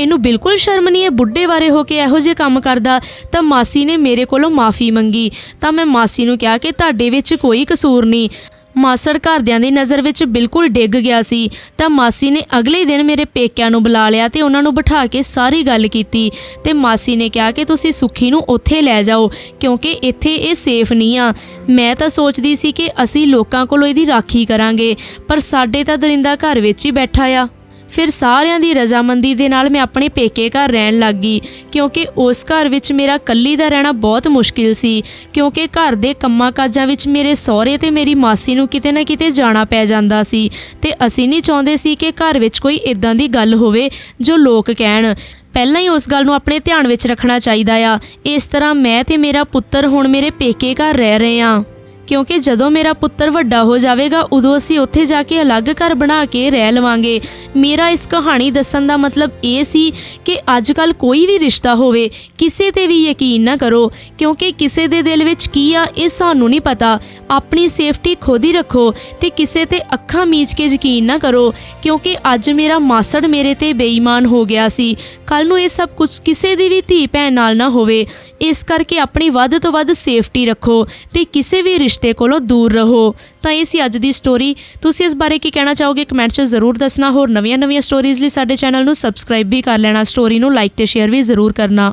[SPEAKER 1] ਇਹਨੂੰ ਬਿਲਕੁਲ ਸ਼ਰਮ ਨਹੀਂ ਹੈ, ਬੁੱਢੇ ਬਾਰੇ ਹੋ ਕੇ ਇਹੋ ਜਿਹੇ ਕੰਮ ਕਰਦਾ, ਤਾਂ ਮਾਸੀ ਨੇ ਮੇਰੇ ਕੋਲੋਂ ਮਾਫੀ ਮੰਗੀ। ਤਾਂ ਮੈਂ ਮਾਸੀ ਨੂੰ ਕਿਹਾ ਕਿ ਤੁਹਾਡੇ ਵਿੱਚ ਕੋਈ ਕਸੂਰ ਨਹੀਂ। ਮਾਸੜ ਘਰਦਿਆਂ ਦੀ ਨਜ਼ਰ ਵਿੱਚ ਬਿਲਕੁਲ ਡਿੱਗ ਗਿਆ ਸੀ। ਤਾਂ ਮਾਸੀ ਨੇ ਅਗਲੇ ਦਿਨ ਮੇਰੇ ਪੇਕਿਆਂ ਨੂੰ ਬੁਲਾ ਲਿਆ ਤੇ ਉਹਨਾਂ ਨੂੰ ਬਿਠਾ ਕੇ ਸਾਰੀ ਗੱਲ ਕੀਤੀ। ਤੇ ਮਾਸੀ ਨੇ ਕਿਹਾ ਕਿ ਤੁਸੀਂ ਸੁਖੀ ਨੂੰ ਉੱਥੇ ਲੈ ਜਾਓ, ਕਿਉਂਕਿ ਇੱਥੇ ਇਹ ਸੇਫ ਨਹੀਂ ਆ। ਮੈਂ ਤਾਂ ਸੋਚਦੀ ਸੀ ਕਿ ਅਸੀਂ ਲੋਕਾਂ ਕੋਲੋਂ ਇਹਦੀ ਰਾਖੀ ਕਰਾਂਗੇ, ਪਰ ਸਾਡੇ ਤਾਂ ਦਰਿੰਦਾ ਘਰ ਵਿੱਚ ਹੀ ਬੈਠਾ ਆ। ਫਿਰ ਸਾਰਿਆਂ ਦੀ ਰਜ਼ਾਮੰਦੀ ਦੇ ਨਾਲ ਮੈਂ ਆਪਣੇ ਪੇਕੇ ਘਰ ਰਹਿਣ ਲੱਗ ਗਈ, ਕਿਉਂਕਿ ਉਸ ਘਰ ਵਿੱਚ ਮੇਰਾ ਇਕੱਲੀ ਦਾ ਰਹਿਣਾ ਬਹੁਤ ਮੁਸ਼ਕਿਲ ਸੀ, ਕਿਉਂਕਿ ਘਰ ਦੇ ਕੰਮਾਂ ਕਾਜਾਂ ਵਿੱਚ ਮੇਰੇ ਸਹੁਰੇ ਤੇ ਮੇਰੀ ਮਾਸੀ ਨੂੰ ਕਿਤੇ ਨਾ ਕਿਤੇ ਜਾਣਾ ਪੈ ਜਾਂਦਾ ਸੀ ਤੇ ਅਸੀਂ ਨਹੀਂ ਚਾਹੁੰਦੇ ਸੀ ਕਿ ਘਰ ਵਿੱਚ ਕੋਈ ਇਦਾਂ ਦੀ ਗੱਲ ਹੋਵੇ ਜੋ ਲੋਕ ਕਹਿਣ। ਪਹਿਲਾਂ ਹੀ ਉਸ ਗੱਲ ਨੂੰ ਆਪਣੇ ਧਿਆਨ ਵਿੱਚ ਰੱਖਣਾ ਚਾਹੀਦਾ ਆ। ਇਸ ਤਰ੍ਹਾਂ ਮੈਂ ਤੇ ਮੇਰਾ ਪੁੱਤਰ ਹੁਣ ਮੇਰੇ ਪੇਕੇ ਘਰ ਰਹਿ ਰਹੇ ਹਾਂ। ਕਿਉਂਕਿ ਜਦੋਂ ਮੇਰਾ ਪੁੱਤਰ ਵੱਡਾ ਹੋ ਜਾਵੇਗਾ, ਉਦੋਂ ਅਸੀਂ ਉੱਥੇ ਜਾ ਕੇ ਅਲੱਗ ਘਰ ਬਣਾ ਕੇ ਰਹਿ ਲਵਾਂਗੇ। ਮੇਰਾ ਇਸ ਕਹਾਣੀ ਦੱਸਣ ਦਾ ਮਤਲਬ ਇਹ ਸੀ ਕਿ ਅੱਜ ਕੱਲ ਕੋਈ ਵੀ ਰਿਸ਼ਤਾ ਹੋਵੇ, ਕਿਸੇ ਤੇ ਵੀ ਯਕੀਨ ਨਾ ਕਰੋ, ਕਿਉਂਕਿ ਕਿਸੇ ਦੇ ਦਿਲ ਵਿੱਚ ਕੀ ਆ, ਇਹ ਸਾਨੂੰ ਨਹੀਂ ਪਤਾ। ਆਪਣੀ ਸੇਫਟੀ ਖੁਦ ਹੀ ਰੱਖੋ ਤੇ ਕਿਸੇ ਤੇ ਅੱਖਾਂ ਮੀਚ ਕੇ ਯਕੀਨ ਨਾ ਕਰੋ, ਕਿਉਂਕਿ ਅੱਜ ਮੇਰਾ ਮਾਸੜ ਮੇਰੇ ਤੇ ਬੇਈਮਾਨ ਹੋ ਗਿਆ ਸੀ। ਕੱਲ ਨੂੰ ਇਹ ਸਭ ਕੁਝ ਕਿਸੇ ਦੀ ਵੀ ਧੀ ਭੈਣ ਨਾਲ ਨਾ ਹੋਵੇ। ਇਸ ਕਰਕੇ ਆਪਣੀ ਵੱਧ ਤੋਂ ਵੱਧ ਸੇਫਟੀ ਰੱਖੋ ਤੇ ਕਿਸੇ ਵੀ ਰਿਸ਼ਤੇ ਕੋਲੋਂ ਦੂਰ ਰਹੋ। ਤਾਂ ਇਹ ਸੀ ਅੱਜ ਦੀ ਸਟੋਰੀ ਤੁਸੀਂ ਇਸ ਬਾਰੇ ਕੀ ਕਹਿਣਾ ਚਾਹੋਗੇ ਕਮੈਂਟ 'ਚ ਜ਼ਰੂਰ ਦੱਸਣਾ। ਹੋਰ ਨਵੀਆਂ-ਨਵੀਆਂ ਸਟੋਰੀਜ਼ ਲਈ ਸਾਡੇ ਚੈਨਲ ਨੂੰ ਸਬਸਕ੍ਰਾਈਬ ਵੀ ਕਰ ਲੈਣਾ। ਸਟੋਰੀ ਨੂੰ ਲਾਈਕ ਤੇ ਸ਼ੇਅਰ ਵੀ ਜ਼ਰੂਰ ਕਰਨਾ।